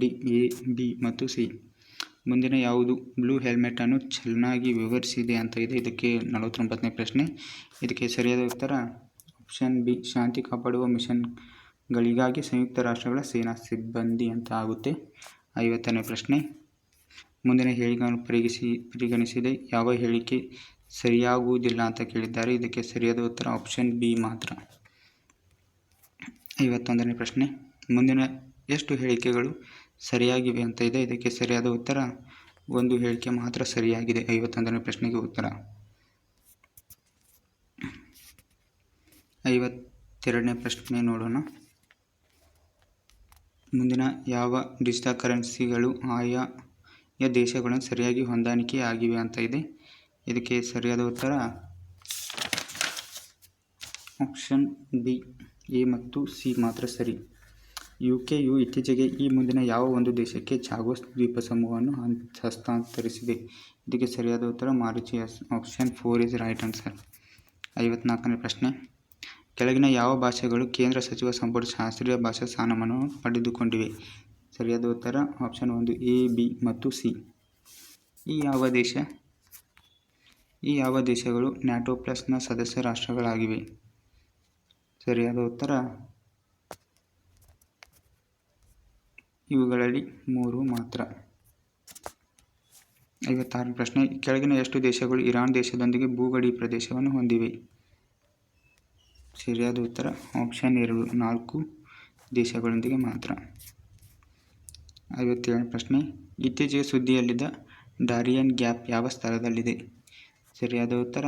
ಡಿ, ಎ, ಬಿ ಮತ್ತು ಸಿ. ಮುಂದಿನ ಯಾವುದು? ಬ್ಲೂ ಹೆಲ್ಮೆಟನ್ನು ಚೆನ್ನಾಗಿ ವಿವರಿಸಿದೆ ಅಂತ ಇದೆ. ಇದಕ್ಕೆ ನಲವತ್ತೊಂಬತ್ತನೇ ಪ್ರಶ್ನೆ. ಇದಕ್ಕೆ ಸರಿಯಾದ ಉತ್ತರ ಆಪ್ಷನ್ ಬಿ, ಶಾಂತಿ ಕಾಪಾಡುವ ಮಿಷನ್ಗಳಿಗಾಗಿ ಸಂಯುಕ್ತ ರಾಷ್ಟ್ರಗಳ ಸೇನಾ ಸಿಬ್ಬಂದಿ ಅಂತ ಆಗುತ್ತೆ. ಐವತ್ತನೇ ಪ್ರಶ್ನೆ. ಮುಂದಿನ ಹೇಳಿಕೆಯನ್ನು ಪರಿಗಣಿಸಿ, ಪರಿಗಣಿಸಿದೆ. ಯಾವ ಹೇಳಿಕೆ ಸರಿಯಾಗುವುದಿಲ್ಲ ಅಂತ ಕೇಳಿದ್ದಾರೆ. ಇದಕ್ಕೆ ಸರಿಯಾದ ಉತ್ತರ ಆಪ್ಷನ್ ಬಿ ಮಾತ್ರ. ಐವತ್ತೊಂದನೇ ಪ್ರಶ್ನೆ. ಮುಂದಿನ ಎಷ್ಟು ಹೇಳಿಕೆಗಳು ಸರಿಯಾಗಿವೆ ಅಂತ ಇದೆ. ಇದಕ್ಕೆ ಸರಿಯಾದ ಉತ್ತರ, ಒಂದು ಹೇಳಿಕೆ ಮಾತ್ರ ಸರಿಯಾಗಿದೆ. ಐವತ್ತೊಂದನೇ ಪ್ರಶ್ನೆಗೆ ಉತ್ತರ. ಐವತ್ತೆರಡನೇ ಪ್ರಶ್ನೆ ನೋಡೋಣ. ಮುಂದಿನ ಯಾವ ಡಿಜಿಟಲ್ ಕರೆನ್ಸಿಗಳು ಆಯಾ ದೇಶಗಳನ್ನು ಸರಿಯಾಗಿ ಹೊಂದಾಣಿಕೆ ಆಗಿವೆ ಅಂತ ಇದೆ. ಇದಕ್ಕೆ ಸರಿಯಾದ ಉತ್ತರ ಆಪ್ಷನ್ ಬಿ ಎ ಮತ್ತು ಸಿ ಮಾತ್ರ ಸರಿ. ಯು ಕೆಯು ಇತ್ತೀಚೆಗೆ ಈ ಮುಂದಿನ ಯಾವ ಒಂದು ದೇಶಕ್ಕೆ ಚಾಗೋಸ್ ದ್ವೀಪ ಸಮೂಹವನ್ನು ಹಸ್ತಾಂತರಿಸಿದೆ. ಇದಕ್ಕೆ ಸರಿಯಾದ ಉತ್ತರ Mauritius option four is right answer ಐವತ್ನಾಲ್ಕನೇ ಪ್ರಶ್ನೆ. ಕೆಳಗಿನ ಯಾವ ಭಾಷೆಗಳು ಕೇಂದ್ರ ಸಚಿವ ಸಂಪುಟ ಶಾಸ್ತ್ರೀಯ ಭಾಷಾ ಸ್ಥಾನಮಾನವನ್ನು ಪಡೆದುಕೊಂಡಿವೆ? ಸರಿಯಾದ ಉತ್ತರ ಆಪ್ಷನ್ ಒಂದು ಎ, ಬಿ ಮತ್ತು ಸಿ. ಈ ಯಾವ ದೇಶ? ಈ ಯಾವ ದೇಶಗಳು ನ್ಯಾಟೋ ಪ್ಲಸ್ನ ಸದಸ್ಯ ರಾಷ್ಟ್ರಗಳಾಗಿವೆ? ಸರಿಯಾದ ಉತ್ತರ? ಇವುಗಳಲ್ಲಿ ಮೂರು ಮಾತ್ರ. ಐವತ್ತಾರನೇ ಪ್ರಶ್ನೆ. ಕೆಳಗಿನ ಎಷ್ಟು ದೇಶಗಳು ಇರಾನ್ ದೇಶದೊಂದಿಗೆ ಭೂಗಡಿ ಪ್ರದೇಶವನ್ನು ಹೊಂದಿವೆ? ಸರಿಯಾದ ಉತ್ತರ ಆಪ್ಷನ್ ಎರಡು, ನಾಲ್ಕು ದೇಶಗಳೊಂದಿಗೆ ಮಾತ್ರ. ಐವತ್ತೇಳನೇ ಪ್ರಶ್ನೆ, ಇತ್ತೀಚೆಗೆ ಸುದ್ದಿಯಲ್ಲಿದ್ದ ಡಾರಿಯನ್ ಗ್ಯಾಪ್ ಯಾವ ಸ್ಥಳದಲ್ಲಿದೆ? ಸರಿಯಾದ ಉತ್ತರ?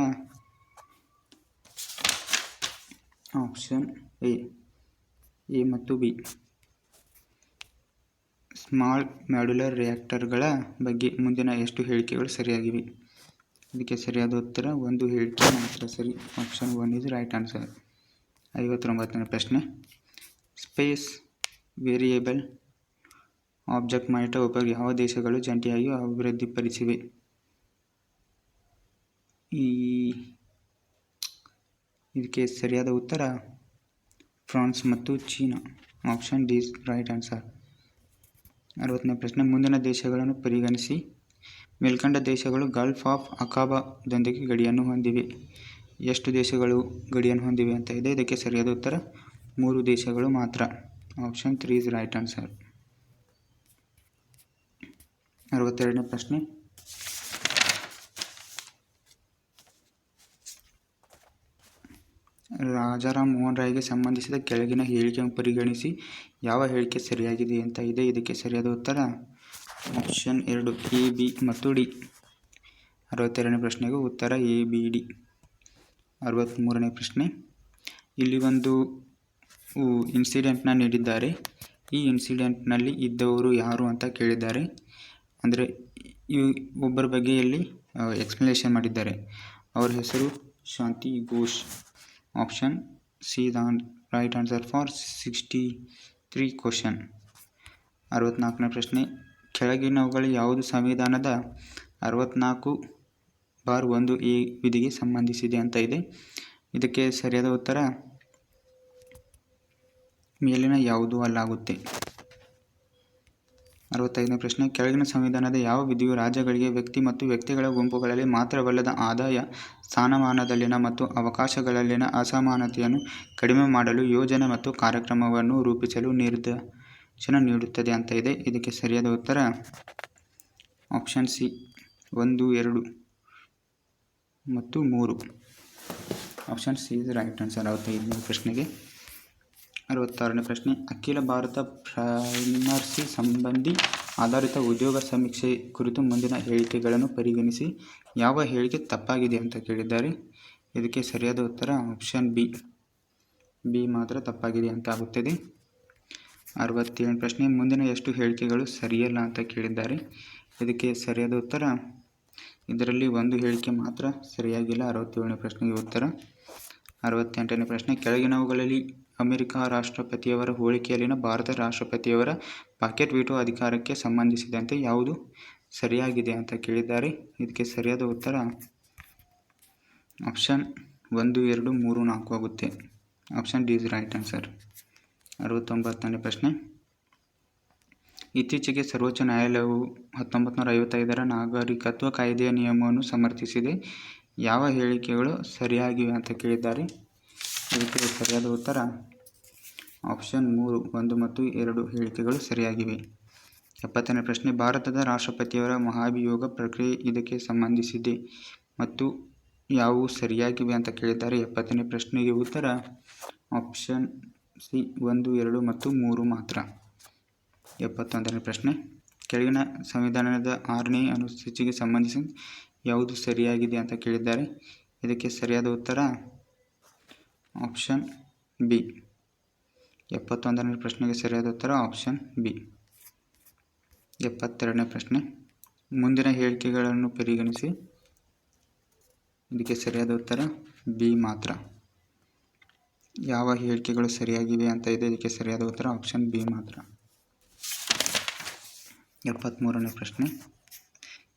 ಆಪ್ಷನ್ ಎ ಎ ಮತ್ತು ಬಿ ಸ್ಮಾಲ್ ಮ್ಯಾಡ್ಯುಲರ್ ರಿಯಾಕ್ಟರ್ಗಳ ಬಗ್ಗೆ ಮುಂದಿನ ಎಷ್ಟು ಹೇಳಿಕೆಗಳು ಸರಿಯಾಗಿವೆ? ಇದಕ್ಕೆ ಸರಿಯಾದ ಉತ್ತರ, ಒಂದು ಹೇಳಿಕೆ ಮಾತ್ರ. ಸರಿ option one is right answer ಐವತ್ತೊಂಬತ್ತನೇ ಪ್ರಶ್ನೆ. ಸ್ಪೇಸ್ ವೇರಿಯೇಬಲ್ ಆಬ್ಜೆಕ್ಟ್ ಮಾನಿಟರ್ ಉಪಯೋಗ ಯಾವ ದೇಶಗಳು ಜಂಟಿಯಾಗಿ ಅಭಿವೃದ್ಧಿಪಡಿಸಿವೆ? ಈ ಇದಕ್ಕೆ ಸರಿಯಾದ ಉತ್ತರ, ಫ್ರಾನ್ಸ್ ಮತ್ತು China. Option D, right answer. ಅರವತ್ತನೇ ಪ್ರಶ್ನೆ, ಮುಂದಿನ ದೇಶಗಳನ್ನು ಪರಿಗಣಿಸಿ. ಮೇಲ್ಕಂಡ ದೇಶಗಳು ಗಲ್ಫ್ ಆಫ್ ಅಕಾಬಾದೊಂದಿಗೆ ಗಡಿಯನ್ನು ಹೊಂದಿವೆ. ಎಷ್ಟು ದೇಶಗಳು ಗಡಿಯನ್ನು ಹೊಂದಿವೆ ಅಂತ ಇದೆ. ಇದಕ್ಕೆ ಸರಿಯಾದ ಉತ್ತರ, ಮೂರು ದೇಶಗಳು ಮಾತ್ರ. Option three is right answer ಅರವತ್ತೆರಡನೇ ಪ್ರಶ್ನೆ. ರಾಜಾರಾಮ್ ಮೋಹನ್ ರಾಯ್ಗೆ ಸಂಬಂಧಿಸಿದ ಕೆಳಗಿನ ಹೇಳಿಕೆಯನ್ನು ಪರಿಗಣಿಸಿ ಯಾವ ಹೇಳಿಕೆ ಸರಿಯಾಗಿದೆ ಅಂತ ಇದೆ. ಇದಕ್ಕೆ ಸರಿಯಾದ ಉತ್ತರ ಆಪ್ಷನ್ ಎರಡು ಎ ಬಿ ಮತ್ತು ಡಿ ಅರವತ್ತೆರಡನೇ ಪ್ರಶ್ನೆಗೂ ಉತ್ತರ ಎ ಬಿ ಡಿ ಅರವತ್ತ್ಮೂರನೇ ಪ್ರಶ್ನೆ. ಇಲ್ಲಿ ಒಂದು ಇನ್ಸಿಡೆಂಟ್ನ ನೀಡಿದ್ದಾರೆ. ಈ ಇನ್ಸಿಡೆಂಟ್ನಲ್ಲಿ ಇದ್ದವರು ಯಾರು ಅಂತ ಕೇಳಿದ್ದಾರೆ. ಅಂದರೆ ಇವು ಒಬ್ಬರ ಬಗ್ಗೆಯಲ್ಲಿ ಎಕ್ಸ್ಪ್ಲನೇಷನ್ ಮಾಡಿದ್ದಾರೆ. ಅವರ ಹೆಸರು Shanti Ghosh. Option C the right answer for sixty three question ಅರವತ್ತ್ನಾಲ್ಕನೇ ಪ್ರಶ್ನೆ, ಕೆಳಗಿನವುಗಳು ಯಾವುದು ಸಂವಿಧಾನದ ಅರವತ್ತ್ನಾಲ್ಕು ಬಾರ್ ಒಂದು ಈ ವಿಧಿಗೆ ಸಂಬಂಧಿಸಿದೆ ಅಂತ ಇದೆ. ಇದಕ್ಕೆ ಸರಿಯಾದ ಉತ್ತರ ಮೇಲಿನ ಯಾವುದೂ ಅಲ್ಲಾಗುತ್ತೆ. ಅರವತ್ತೈದನೇ ಪ್ರಶ್ನೆ, ಕೆಳಗಿನ ಸಂವಿಧಾನದ ಯಾವ ವಿಧಿಯು ರಾಜ್ಯಗಳಿಗೆ ವ್ಯಕ್ತಿ ಮತ್ತು ವ್ಯಕ್ತಿಗಳ ಗುಂಪುಗಳಲ್ಲಿ ಮಾತ್ರವಲ್ಲದ ಆದಾಯ, ಸ್ಥಾನಮಾನದಲ್ಲಿನ ಮತ್ತು ಅವಕಾಶಗಳಲ್ಲಿನ ಅಸಮಾನತೆಯನ್ನು ಕಡಿಮೆ ಮಾಡಲು ಯೋಜನೆ ಮತ್ತು ಕಾರ್ಯಕ್ರಮವನ್ನು ರೂಪಿಸಲು ನಿರ್ದೇಶನ ನೀಡುತ್ತದೆ ಅಂತ ಇದೆ. ಇದಕ್ಕೆ ಸರಿಯಾದ ಉತ್ತರ ಆಪ್ಷನ್ ಸಿ, ಒಂದು, ಎರಡು. ಮತ್ತು ಮೂರು. Option C is right answer ಅರವತ್ತೈದನೇ ಪ್ರಶ್ನೆಗೆ. ಅರವತ್ತಾರನೇ ಪ್ರಶ್ನೆ. ಅಖಿಲ ಭಾರತ ಪ್ರೈಮರ್ಸಿ ಸಂಬಂಧಿ ಆಧಾರಿತ ಉದ್ಯೋಗ ಸಮೀಕ್ಷೆ ಕುರಿತು ಮುಂದಿನ ಹೇಳಿಕೆಗಳನ್ನು ಪರಿಗಣಿಸಿ. ಯಾವ ಹೇಳಿಕೆ ತಪ್ಪಾಗಿದೆ ಅಂತ ಕೇಳಿದ್ದಾರೆ. ಇದಕ್ಕೆ ಸರಿಯಾದ ಉತ್ತರ ಆಪ್ಷನ್ ಬಿ ಬಿ ಮಾತ್ರ ತಪ್ಪಾಗಿದೆ ಅಂತ ಆಗುತ್ತದೆ. ಅರವತ್ತೇಳನೇ ಪ್ರಶ್ನೆ. ಮುಂದಿನ ಎಷ್ಟು ಹೇಳಿಕೆಗಳು ಸರಿಯಲ್ಲ ಅಂತ ಕೇಳಿದ್ದಾರೆ. ಇದಕ್ಕೆ ಸರಿಯಾದ ಉತ್ತರ ಇದರಲ್ಲಿ ಒಂದು ಹೇಳಿಕೆ ಮಾತ್ರ ಸರಿಯಾಗಿಲ್ಲ. ಅರವತ್ತೇಳನೇ ಪ್ರಶ್ನೆಗೆ ಉತ್ತರ. ಅರವತ್ತೆಂಟನೇ ಪ್ರಶ್ನೆ, ಕೆಳಗಿನವುಗಳಲ್ಲಿ ಅಮೆರಿಕ ರಾಷ್ಟ್ರಪತಿಯವರ ಹೋಲಿಕೆಯಲ್ಲಿನ ಭಾರತ ರಾಷ್ಟ್ರಪತಿಯವರ ಪಾಕೆಟ್ ವೀಟು ಅಧಿಕಾರಕ್ಕೆ ಸಂಬಂಧಿಸಿದಂತೆ ಯಾವುದು ಸರಿಯಾಗಿದೆ ಅಂತ ಕೇಳಿದ್ದಾರೆ. ಇದಕ್ಕೆ ಸರಿಯಾದ ಉತ್ತರ ಆಪ್ಷನ್ ಒಂದು, ಎರಡು, ಮೂರು, ನಾಲ್ಕು ಆಗುತ್ತೆ. Option D is right answer. ಅರವತ್ತೊಂಬತ್ತನೇ ಪ್ರಶ್ನೆ ಇತ್ತೀಚೆಗೆ ಸರ್ವೋಚ್ಚ ನ್ಯಾಯಾಲಯವು ಹತ್ತೊಂಬತ್ತು ನೂರ ಐವತ್ತೈದರ ನಾಗರಿಕತ್ವ ಕಾಯ್ದೆಯ ನಿಯಮವನ್ನು ಸಮರ್ಥಿಸಿದೆ. ಯಾವ ಹೇಳಿಕೆಗಳು ಸರಿಯಾಗಿವೆ ಅಂತ ಕೇಳಿದ್ದಾರೆ? ಇದಕ್ಕೆ ಸರಿಯಾದ ಉತ್ತರ? ಆಪ್ಷನ್ ಮೂರು, ಒಂದು ಮತ್ತು ಎರಡು ಹೇಳಿಕೆಗಳು ಸರಿಯಾಗಿವೆ. ಎಪ್ಪತ್ತನೇ ಪ್ರಶ್ನೆ, ಭಾರತದ ರಾಷ್ಟ್ರಪತಿಯವರ ಮಹಾಭಿಯೋಗ ಪ್ರಕ್ರಿಯೆ ಇದಕ್ಕೆ ಸಂಬಂಧಿಸಿದೆ ಮತ್ತು ಯಾವುವು ಸರಿಯಾಗಿವೆ ಅಂತ ಕೇಳಿದ್ದಾರೆ. ಎಪ್ಪತ್ತನೇ ಪ್ರಶ್ನೆಗೆ ಉತ್ತರ? ಆಪ್ಷನ್ ಸಿ, ಒಂದು, ಎರಡು ಮತ್ತು ಮೂರು ಮಾತ್ರ. ಎಪ್ಪತ್ತೊಂದನೇ ಪ್ರಶ್ನೆ. ಕೆಳಗಿನ ಸಂವಿಧಾನದ ಆರನೇ ಅನುಸೂಚಿಗೆ ಸಂಬಂಧಿಸಿ ಯಾವುದು ಸರಿಯಾಗಿದೆ ಅಂತ ಕೇಳಿದ್ದಾರೆ. ಇದಕ್ಕೆ ಸರಿಯಾದ ಉತ್ತರ ಆಪ್ಷನ್ ಬಿ. ಎಪ್ಪತ್ತೊಂದನೇ ಪ್ರಶ್ನೆಗೆ ಸರಿಯಾದ ಉತ್ತರ ಆಪ್ಷನ್ ಬಿ. ಎಪ್ಪತ್ತೆರಡನೇ ಪ್ರಶ್ನೆ. ಮುಂದಿನ ಹೇಳಿಕೆಗಳನ್ನು ಪರಿಗಣಿಸಿ. ಇದಕ್ಕೆ ಸರಿಯಾದ ಉತ್ತರ ಬಿ ಮಾತ್ರ. ಯಾವ ಹೇಳಿಕೆಗಳು ಸರಿಯಾಗಿವೆ ಅಂತ ಇದೆ. ಇದಕ್ಕೆ ಸರಿಯಾದ ಉತ್ತರ ಆಪ್ಷನ್ ಬಿ ಮಾತ್ರ. ಎಪ್ಪತ್ತ್ಮೂರನೇ ಪ್ರಶ್ನೆ.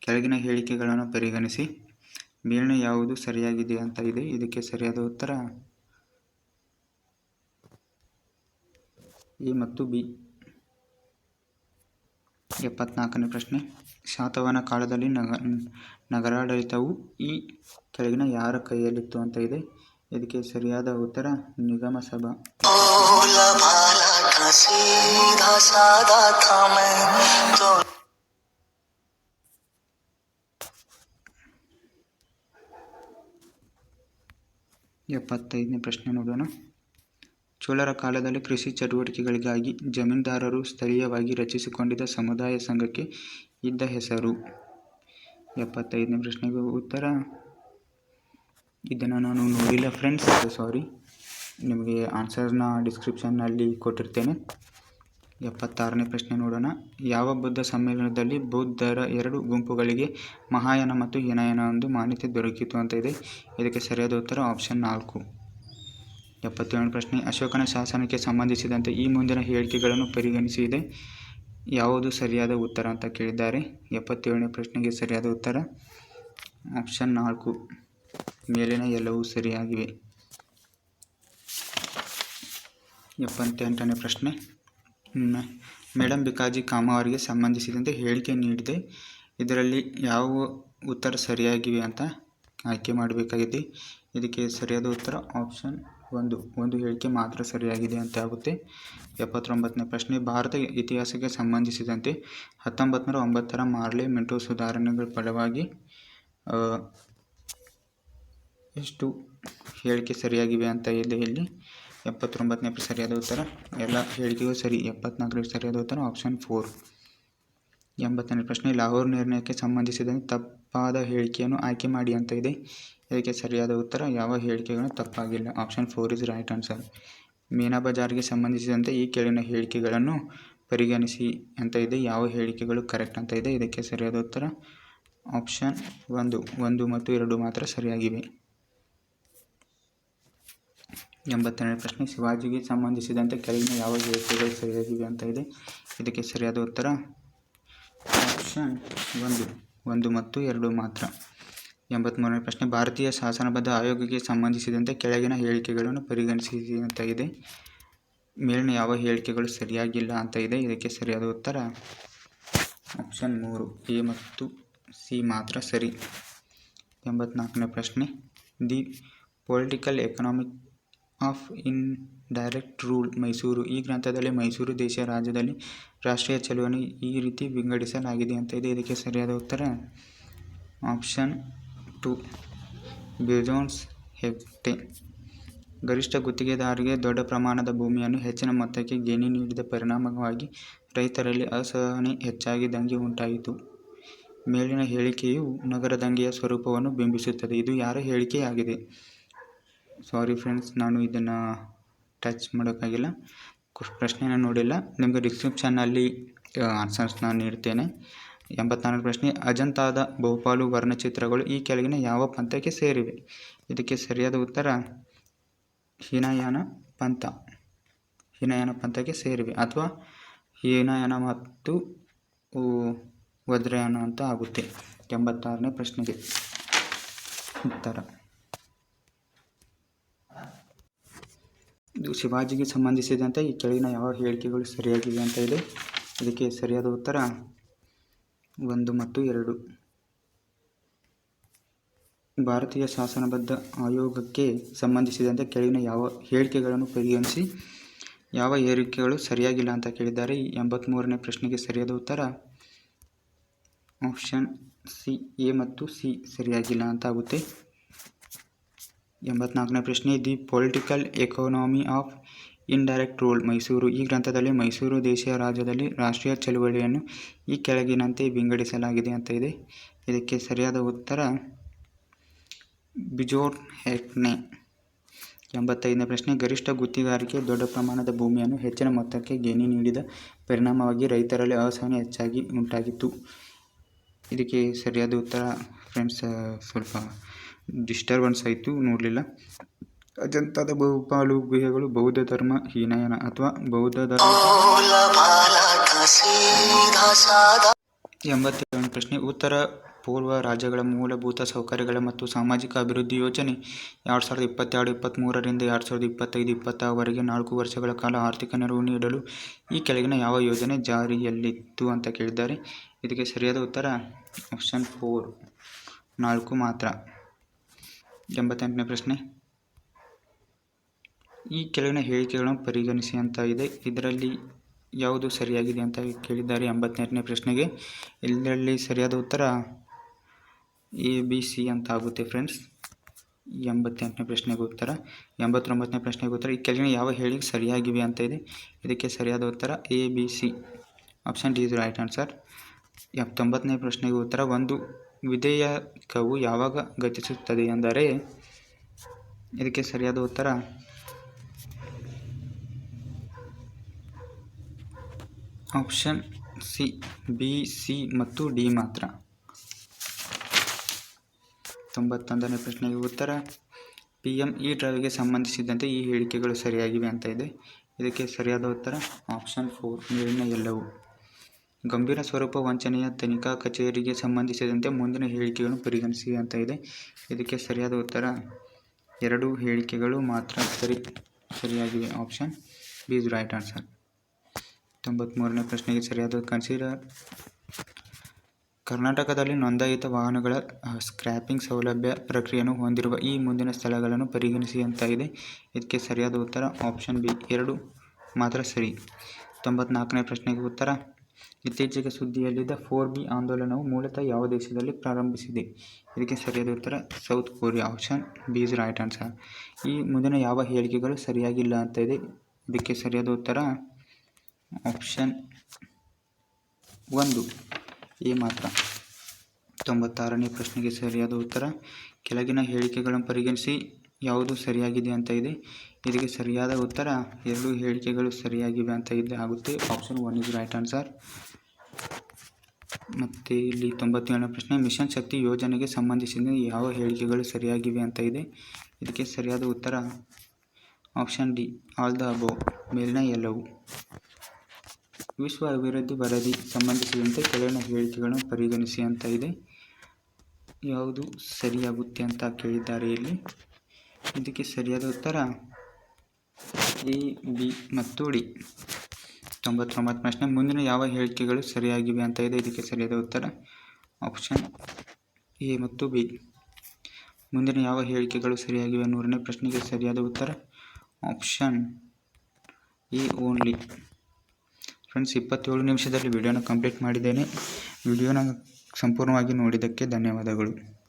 ಕೆಳಗಿನ ಹೇಳಿಕೆಗಳನ್ನು ಪರಿಗಣಿಸಿ. ಮೇಲಿನ ಯಾವುದು ಸರಿಯಾಗಿದೆ ಅಂತ ಇದೆ. ಇದಕ್ಕೆ ಸರಿಯಾದ ಉತ್ತರ ಎ ಮತ್ತು ಬಿ. ಎಪ್ಪತ್ನಾಲ್ಕನೇ ಪ್ರಶ್ನೆ. ಶಾತವನ ಕಾಲದಲ್ಲಿ ನಗ, ನಗರಾಡಳಿತವು ಈ ಕೆಳಗಿನ ಯಾರ ಕೈಯಲ್ಲಿತ್ತು ಅಂತ ಇದೆ. ಇದಕ್ಕೆ ಸರಿಯಾದ ಉತ್ತರ ನಿಗಮ ಸಭಾ भोला भाला था सीधा सादा था मैं तो ಎಪ್ಪತ್ತೈದನೇ ಪ್ರಶ್ನೆ ನೋಡೋಣ ಚೋಳರ ಕಾಲದಲ್ಲಿ ಕೃಷಿ ಚಟುವಟಿಕೆಗಳಿಗಾಗಿ ಜಮೀನ್ದಾರರು ಸ್ಥಳೀಯವಾಗಿ ರಚಿಸಿಕೊಂಡಿದ್ದ ಸಮುದಾಯ ಸಂಘಕ್ಕೆ ಇದ್ದ ಹೆಸರು ಎಪ್ಪತ್ತೈದನೇ ಪ್ರಶ್ನೆಗೆ ಉತ್ತರ ಇದನ್ನು ನಾನು ನೋಡಿಲ್ಲ ಫ್ರೆಂಡ್ಸ್ ಸಾರಿ ನಿಮಗೆ ಆನ್ಸರ್ನ ಡಿಸ್ಕ್ರಿಪ್ಷನ್ನಲ್ಲಿ ಕೊಟ್ಟಿರ್ತೇನೆ. ಎಪ್ಪತ್ತಾರನೇ ಪ್ರಶ್ನೆ ನೋಡೋಣ. ಯಾವ ಬುದ್ಧ ಸಮ್ಮೇಳನದಲ್ಲಿ ಬೌದ್ಧರ ಎರಡು ಗುಂಪುಗಳಿಗೆ ಮಹಾಯಾನ ಮತ್ತು ಹೀನಯಾನ ಎಂದು ಮಾನ್ಯತೆ ದೊರಕಿತು ಅಂತ ಇದೆ. ಇದಕ್ಕೆ ಸರಿಯಾದ ಉತ್ತರ ಆಪ್ಷನ್ ನಾಲ್ಕು. ಎಪ್ಪತ್ತೇಳನೇ ಪ್ರಶ್ನೆ. ಅಶೋಕನ ಶಾಸನಕ್ಕೆ ಸಂಬಂಧಿಸಿದಂತೆ ಈ ಮುಂದಿನ ಹೇಳಿಕೆಗಳನ್ನು ಪರಿಗಣಿಸಿದೆ ಯಾವುದು ಸರಿಯಾದ ಉತ್ತರ ಅಂತ ಕೇಳಿದ್ದಾರೆ. ಎಪ್ಪತ್ತೇಳನೇ ಪ್ರಶ್ನೆಗೆ ಸರಿಯಾದ ಉತ್ತರ ಆಪ್ಷನ್ ನಾಲ್ಕು. ಮೇಲಿನ ಎಲ್ಲವೂ ಸರಿಯಾಗಿವೆ. ಎಪ್ಪತ್ತೆಂಟನೇ ಪ್ರಶ್ನೆ. ಮೇಡಮ್ ಬಿಕಾಜಿ ಕಾಮವಾರಿಗೆ ಸಂಬಂಧಿಸಿದಂತೆ ಹೇಳಿಕೆ ನೀಡಿದೆ. ಇದರಲ್ಲಿ ಯಾವ ಉತ್ತರ ಸರಿಯಾಗಿವೆ ಅಂತ ಆಯ್ಕೆ ಮಾಡಬೇಕಾಗಿದೆ. ಇದಕ್ಕೆ ಸರಿಯಾದ ಉತ್ತರ ಆಪ್ಷನ್ ಒಂದು. ಒಂದು ಹೇಳಿಕೆ ಮಾತ್ರ ಸರಿಯಾಗಿದೆ ಅಂತ ಆಗುತ್ತೆ. ಎಪ್ಪತ್ತೊಂಬತ್ತನೇ ಪ್ರಶ್ನೆ. ಭಾರತ ಇತಿಹಾಸಕ್ಕೆ ಸಂಬಂಧಿಸಿದಂತೆ ಹತ್ತೊಂಬತ್ತು ನೂರ ಒಂಬತ್ತರ ಮಾರ್ಲೆ ಮೆಂಟೋ ಸುಧಾರಣೆಗಳ ಫಲವಾಗಿ ಎಷ್ಟು ಹೇಳಿಕೆ ಸರಿಯಾಗಿವೆ ಅಂತ ಇದೆ ಇಲ್ಲಿ ಎಪ್ಪತ್ತೊಂಬತ್ತನೇ ಸರಿಯಾದ ಉತ್ತರ? ಎಲ್ಲ ಹೇಳಿಕೆಗೂ ಸರಿ. ಎಪ್ಪತ್ನಾಲ್ಕರಲ್ಲಿ ಸರಿಯಾದ ಉತ್ತರ? ಆಪ್ಷನ್ ಫೋರ್ ಎಂಬತ್ತನೇ ಪ್ರಶ್ನೆ, ಲಾಹೋರ್ ನಿರ್ಣಯಕ್ಕೆ ಸಂಬಂಧಿಸಿದಂತೆ ತಪ್ಪಾದ ಹೇಳಿಕೆಯನ್ನು ಆಯ್ಕೆ ಮಾಡಿ ಅಂತ ಇದೆ. ಇದಕ್ಕೆ ಸರಿಯಾದ ಉತ್ತರ, ಯಾವ ಹೇಳಿಕೆಗಳು ತಪ್ಪಾಗಿಲ್ಲ. Option four is right answer Meena ಬಜಾರ್ಗೆ ಸಂಬಂಧಿಸಿದಂತೆ ಈ ಕೆಳಗಿನ ಹೇಳಿಕೆಗಳನ್ನು ಪರಿಗಣಿಸಿ ಅಂತ ಇದೆ. ಯಾವ ಹೇಳಿಕೆಗಳು ಕರೆಕ್ಟ್ ಅಂತ ಇದೆ. ಇದಕ್ಕೆ ಸರಿಯಾದ ಉತ್ತರ? ಆಪ್ಷನ್ ಒಂದು. ಒಂದು ಮತ್ತು ಎರಡು ಮಾತ್ರ ಸರಿಯಾಗಿವೆ. ಎಂಬತ್ತೆರಡನೇ ಪ್ರಶ್ನೆ. ಶಿವಾಜಿಗೆ ಸಂಬಂಧಿಸಿದಂತೆ ಕೆಳಗಿನ ಯಾವ ಹೇಳಿಕೆಗಳು ಸರಿಯಾಗಿವೆ ಅಂತ ಇದೆ. ಇದಕ್ಕೆ ಸರಿಯಾದ ಉತ್ತರ ಆಪ್ಷನ್ ಒಂದು ಒಂದು ಮತ್ತು ಎರಡು ಮಾತ್ರ. ಎಂಬತ್ತ್ಮೂರನೇ ಪ್ರಶ್ನೆ. ಭಾರತೀಯ ಶಾಸನಬದ್ಧ ಆಯೋಗಕ್ಕೆ ಸಂಬಂಧಿಸಿದಂತೆ ಕೆಳಗಿನ ಹೇಳಿಕೆಗಳನ್ನು ಪರಿಗಣಿಸಿ ಅಂತ ಇದೆ. ಮೇಲಿನ ಯಾವ ಹೇಳಿಕೆಗಳು ಸರಿಯಾಗಿಲ್ಲ ಅಂತ ಇದೆ. ಇದಕ್ಕೆ ಸರಿಯಾದ ಉತ್ತರ ಆಪ್ಷನ್ ಮೂರು, ಎ ಮತ್ತು ಸಿ ಮಾತ್ರ ಸರಿ. ಎಂಬತ್ನಾಲ್ಕನೇ ಪ್ರಶ್ನೆ. The political economic of indirect rule Mysore. ಈ ಗ್ರಂಥದಲ್ಲಿ ಮೈಸೂರು ದೇಶ ರಾಜ್ಯದಲ್ಲಿ ರಾಷ್ಟ್ರೀಯ ಚಳುವಳಿ ಈ ರೀತಿ ವಿಂಗಡಿಸಲಾಗಿದೆ ಅಂತ ಇದೆ. ಇದಕ್ಕೆ ಸರಿಯಾದ ಉತ್ತರ? ಆಪ್ಷನ್ ಟು ಬಿಜೋನ್ಸ್ ಹೆಗ್ಟೆ ಗರಿಷ್ಠ ಗುತ್ತಿಗೆದಾರರಿಗೆ ದೊಡ್ಡ ಪ್ರಮಾಣದ ಭೂಮಿಯನ್ನು ಹೆಚ್ಚಿನ ಮೊತ್ತಕ್ಕೆ ಗೇಣಿ ನೀಡಿದ ಪರಿಣಾಮವಾಗಿ ರೈತರಲ್ಲಿ ಅಸಹನೆ ಹೆಚ್ಚಾಗಿ ದಂಗೆ ಉಂಟಾಯಿತು. ಮೇಲಿನ ಹೇಳಿಕೆಯು ನಗರ ದಂಗೆಯ ಸ್ವರೂಪವನ್ನು ಬಿಂಬಿಸುತ್ತದೆ. ಇದು ಯಾರ ಹೇಳಿಕೆಯಾಗಿದೆ? ಸಾರಿ ಫ್ರೆಂಡ್ಸ್ ನಾನು ಇದನ್ನು ಟಚ್ ಮಾಡೋಕ್ಕಾಗಿಲ್ಲ. ಪ್ರಶ್ನೆನ ನೋಡಿಲ್ಲ. ನಿಮಗೆ ಡಿಸ್ಕ್ರಿಪ್ಷನ್ನಲ್ಲಿ ಆನ್ಸರ್ಸ್ನ ನೀಡ್ತೇನೆ ಎಂಬತ್ನಾಲ್ಕು ಪ್ರಶ್ನೆ, ಅಜಂತಾದ ಬಹುಪಾಲು ವರ್ಣಚಿತ್ರಗಳು ಈ ಕೆಳಗಿನ ಯಾವ ಪಂಥಕ್ಕೆ ಸೇರಿವೆ? ಇದಕ್ಕೆ ಸರಿಯಾದ ಉತ್ತರ, ಹೀನಯಾನ ಪಂಥ. ಹೀನಯಾನ ಪಂಥಕ್ಕೆ ಸೇರಿವೆ. ಅಥವಾ ಹೀನಯಾನ ಮತ್ತು ವಜ್ರಯಾನ ಅಂತ ಆಗುತ್ತೆ. ಎಂಬತ್ತಾರನೇ ಪ್ರಶ್ನೆಗೆ ಉತ್ತರ. ಇದು ಶಿವಾಜಿಗೆ ಸಂಬಂಧಿಸಿದಂತೆ ಈ ಕೆಳಗಿನ ಯಾವ ಹೇಳಿಕೆಗಳು ಸರಿಯಾಗಿವೆ ಅಂತ ಇದೆ ಇದಕ್ಕೆ ಸರಿಯಾದ ಉತ್ತರ ಒಂದು ಮತ್ತು ಎರಡು. ಭಾರತೀಯ ಶಾಸನಬದ್ಧ ಆಯೋಗಕ್ಕೆ ಸಂಬಂಧಿಸಿದಂತೆ ಕೆಳಗಿನ ಯಾವ ಹೇಳಿಕೆಗಳನ್ನು ಪರಿಗಣಿಸಿ ಯಾವ ಹೇಳಿಕೆಗಳು ಸರಿಯಾಗಿಲ್ಲ ಅಂತ ಕೇಳಿದ್ದಾರೆ. ಈ ಎಂಬತ್ತ್ಮೂರನೇ ಪ್ರಶ್ನೆಗೆ ಸರಿಯಾದ ಉತ್ತರ ಆಪ್ಷನ್ ಸಿ, ಎ ಮತ್ತು ಸಿ ಸರಿಯಾಗಿಲ್ಲ ಅಂತ ಆಗುತ್ತೆ. ಎಂಬತ್ನಾಲ್ಕನೇ ಪ್ರಶ್ನೆ, the political economy of indirect rule, Mysore. ಈ ಗ್ರಂಥದಲ್ಲಿ ಮೈಸೂರು ದೇಶೀಯ ರಾಜ್ಯದಲ್ಲಿ ರಾಷ್ಟ್ರೀಯ ಚಳುವಳಿಯನ್ನು ಈ ಕೆಳಗಿನಂತೆ ವಿಂಗಡಿಸಲಾಗಿದೆ ಅಂತ ಇದೆ. ಇದಕ್ಕೆ ಸರಿಯಾದ ಉತ್ತರ ಬಿಜೋರ್ ಹೆಕ್ನೆ ಎಂಬತ್ತೈದನೇ ಪ್ರಶ್ನೆ, ಗರಿಷ್ಠ ಗುತ್ತಿಗಾರಿಕೆ ದೊಡ್ಡ ಪ್ರಮಾಣದ ಭೂಮಿಯನ್ನು ಹೆಚ್ಚಿನ ಮೊತ್ತಕ್ಕೆ ಗೇಣಿ ನೀಡಿದ ಪರಿಣಾಮವಾಗಿ ರೈತರಲ್ಲಿ ಅಸಹನೆ ಹೆಚ್ಚಾಗಿ ಉಂಟಾಗಿತ್ತು. ಇದಕ್ಕೆ ಸರಿಯಾದ ಉತ್ತರ, ಫ್ರೆಂಡ್ಸ್, ಸ್ವಲ್ಪ ಡಿಸ್ಟರ್ಬೆನ್ಸ್ ಆಯಿತು, ನೋಡಲಿಲ್ಲ. ಅಜಂತದ ಬಹುಪಾಲು ಗುಹೆಗಳು, ಬೌದ್ಧ ಧರ್ಮ, ಹೀನಯನ ಅಥವಾ ಬೌದ್ಧ ಧರ್ಮ. ಎಂಬತ್ತೇಳನೇ ಪ್ರಶ್ನೆ, ಉತ್ತರ ಪೂರ್ವ ರಾಜ್ಯಗಳ ಮೂಲಭೂತ ಸೌಕರ್ಯಗಳ ಮತ್ತು ಸಾಮಾಜಿಕ ಅಭಿವೃದ್ಧಿ ಯೋಜನೆ ಎರಡು ಸಾವಿರದ ಇಪ್ಪತ್ತೆರಡು ಇಪ್ಪತ್ತ್ಮೂರರಿಂದ ಎರಡು ಸಾವಿರದ ಇಪ್ಪತ್ತೈದು ಇಪ್ಪತ್ತವರೆಗೆ ನಾಲ್ಕು ವರ್ಷಗಳ ಕಾಲ ಆರ್ಥಿಕ ನೆರವು ನೀಡಲು ಈ ಕೆಳಗಿನ ಯಾವ ಯೋಜನೆ ಜಾರಿಯಲ್ಲಿತ್ತು ಅಂತ ಕೇಳಿದ್ದಾರೆ. ಇದಕ್ಕೆ ಸರಿಯಾದ ಉತ್ತರ ಆಪ್ಷನ್ ಫೋರ್ ನಾಲ್ಕು ಮಾತ್ರ. ಎಂಬತ್ತೆಂಟನೇ ಪ್ರಶ್ನೆ. ಈ ಕೆಳಗಿನ ಹೇಳಿಕೆಗಳನ್ನು ಪರಿಗಣಿಸಿ ಅಂತ ಇದೆ. ಇದರಲ್ಲಿ ಯಾವುದು ಸರಿಯಾಗಿದೆ ಅಂತ ಕೇಳಿದ್ದಾರೆ ಎಂಬತ್ತೆಂಟನೇ ಪ್ರಶ್ನೆಗೆ. ಇದರಲ್ಲಿ ಸರಿಯಾದ ಉತ್ತರ ಎ, ಬಿ, ಸಿ ಅಂತ ಆಗುತ್ತೆ ಫ್ರೆಂಡ್ಸ್. ಎಂಬತ್ತೆಂಟನೇ ಪ್ರಶ್ನೆಗೆ ಉತ್ತರ. ಎಂಬತ್ತೊಂಬತ್ತನೇ ಪ್ರಶ್ನೆಗೆ ಉತ್ತರ. ಈ ಕೆಳಗಿನ ಯಾವ ಹೇಳಿಕೆ ಸರಿಯಾಗಿವೆ ಅಂತ ಇದೆ. ಇದಕ್ಕೆ ಸರಿಯಾದ ಉತ್ತರ A, B, C. Option D is right answer ಎಪ್ಪತ್ತೊಂಬತ್ತನೇ ಪ್ರಶ್ನೆಗೆ ಉತ್ತರ. ಒಂದು ವಿಧೇಯಕವು ಯಾವಾಗ ಗತಿಸುತ್ತದೆ ಎಂದರೆ, ಇದಕ್ಕೆ ಸರಿಯಾದ ಉತ್ತರ, ಆಪ್ಷನ್ ಸಿ, ಬಿ, ಸಿ ಮತ್ತು ಡಿ ಮಾತ್ರ. ತೊಂಬತ್ತೊಂದನೇ ಪ್ರಶ್ನೆಗೆ ಉತ್ತರ ಪಿ ಎಂ ಇ ಡ್ರೈವ್ಗೆ ಸಂಬಂಧಿಸಿದಂತೆ ಈ ಹೇಳಿಕೆಗಳು ಸರಿಯಾಗಿವೆ ಅಂತ ಇದೆ. ಇದಕ್ಕೆ ಸರಿಯಾದ ಉತ್ತರ, ಆಪ್ಷನ್ ಫೋರ್ ಮೇಲಿನ ಎಲ್ಲವು. ಗಂಭೀರ ಸ್ವರೂಪ ವಂಚನೆಯ ತನಿಖಾ ಕಚೇರಿಗೆ ಸಂಬಂಧಿಸಿದಂತೆ ಮುಂದಿನ ಹೇಳಿಕೆಗಳನ್ನು ಪರಿಗಣಿಸಿ ಅಂತ ಇದೆ. ಇದಕ್ಕೆ ಸರಿಯಾದ ಉತ್ತರ, ಎರಡು ಹೇಳಿಕೆಗಳು ಮಾತ್ರ ಸರಿ ಸರಿಯಾಗಿವೆ option B is right answer. ತೊಂಬತ್ತ್ಮೂರನೇ ಪ್ರಶ್ನೆಗೆ ಸರಿಯಾದ ಕನ್ಸಿಡರ್ ಕರ್ನಾಟಕದಲ್ಲಿ ನೋಂದಾಯಿತ ವಾಹನಗಳ ಸ್ಕ್ರ್ಯಾಪಿಂಗ್ ಸೌಲಭ್ಯ ಪ್ರಕ್ರಿಯೆಯನ್ನು ಹೊಂದಿರುವ ಈ ಮುಂದಿನ ಸ್ಥಳಗಳನ್ನು ಪರಿಗಣಿಸಿ ಅಂತ ಇದೆ. ಇದಕ್ಕೆ ಸರಿಯಾದ ಉತ್ತರ, ಆಪ್ಷನ್ ಬಿ ಎರಡು ಮಾತ್ರ ಸರಿ. ತೊಂಬತ್ನಾಲ್ಕನೇ ಪ್ರಶ್ನೆಗೆ ಉತ್ತರ ಇತ್ತೀಚೆಗೆ ಸುದ್ದಿಯಲ್ಲಿದ್ದ ಫೋರ್ ಬಿ ಆಂದೋಲನವು ಮೂಲತಃ ಯಾವ ದೇಶದಲ್ಲಿ ಪ್ರಾರಂಭಿಸಿದೆ? ಇದಕ್ಕೆ ಸರಿಯಾದ ಉತ್ತರ, South Korea. Option B is right answer. ಈ ಮುಂದಿನ ಯಾವ ಹೇಳಿಕೆಗಳು ಸರಿಯಾಗಿಲ್ಲ ಅಂತ ಇದೆ? ಇದಕ್ಕೆ ಸರಿಯಾದ ಉತ್ತರ, ಆಪ್ಷನ್ ಒಂದು. ಎ ಮಾತ್ರ. ತೊಂಬತ್ತಾರನೇ ಪ್ರಶ್ನೆಗೆ ಸರಿಯಾದ ಉತ್ತರ. ಕೆಳಗಿನ ಹೇಳಿಕೆಗಳನ್ನು ಪರಿಗಣಿಸಿ, ಯಾವುದು ಸರಿಯಾಗಿದೆ ಅಂತ ಇದೆ? ಇದಕ್ಕೆ ಸರಿಯಾದ ಉತ್ತರ. ಎರಡು ಹೇಳಿಕೆಗಳು ಸರಿಯಾಗಿವೆ ಅಂತ ಇದೆ ಆಗುತ್ತೆ. Option one is right answer ಮತ್ತು ಇಲ್ಲಿ ತೊಂಬತ್ತೇಳನೇ ಪ್ರಶ್ನೆ, ಮಿಷನ್ ಶಕ್ತಿ ಯೋಜನೆಗೆ ಸಂಬಂಧಿಸಿದ ಯಾವ ಹೇಳಿಕೆಗಳು ಸರಿಯಾಗಿವೆ ಅಂತ ಇದೆ. ಇದಕ್ಕೆ ಸರಿಯಾದ ಉತ್ತರ. Option D all the above ಮೇಲಿನ ಎಲ್ಲವು. ವಿಶ್ವ ಅಭಿವೃದ್ಧಿ ವರದಿ ಸಂಬಂಧಿಸಿದಂತೆ ಕೆಳಗಿನ ಹೇಳಿಕೆಗಳನ್ನು ಪರಿಗಣಿಸಿ ಅಂತ ಇದೆ. ಯಾವುದು ಸರಿಯಾಗುತ್ತೆ ಅಂತ ಕೇಳಿದ್ದಾರೆ ಇಲ್ಲಿ. ಇದಕ್ಕೆ ಸರಿಯಾದ ಉತ್ತರ. ಎ, ಬಿ ಮತ್ತು ಡಿ. ತೊಂಬತ್ತೊಂಬತ್ತು ಪ್ರಶ್ನೆ. ಮುಂದಿನ ಯಾವ ಹೇಳಿಕೆಗಳು ಸರಿಯಾಗಿವೆ ಅಂತ ಇದೆ? ಇದಕ್ಕೆ ಸರಿಯಾದ ಉತ್ತರ. ಆಪ್ಷನ್ ಎ ಮತ್ತು ಬಿ. ಮುಂದಿನ ಯಾವ ಹೇಳಿಕೆಗಳು ಸರಿಯಾಗಿವೆ ನೂರನೇ ಪ್ರಶ್ನೆಗೆ ಸರಿಯಾದ ಉತ್ತರ. Option A only. ಫ್ರೆಂಡ್ಸ್, ಇಪ್ಪತ್ತೇಳು ನಿಮಿಷದಲ್ಲಿ ವಿಡಿಯೋನ ಕಂಪ್ಲೀಟ್ ಮಾಡಿದ್ದೇನೆ. ವಿಡಿಯೋನ ಸಂಪೂರ್ಣವಾಗಿ ನೋಡಿದ್ದಕ್ಕೆ ಧನ್ಯವಾದಗಳು.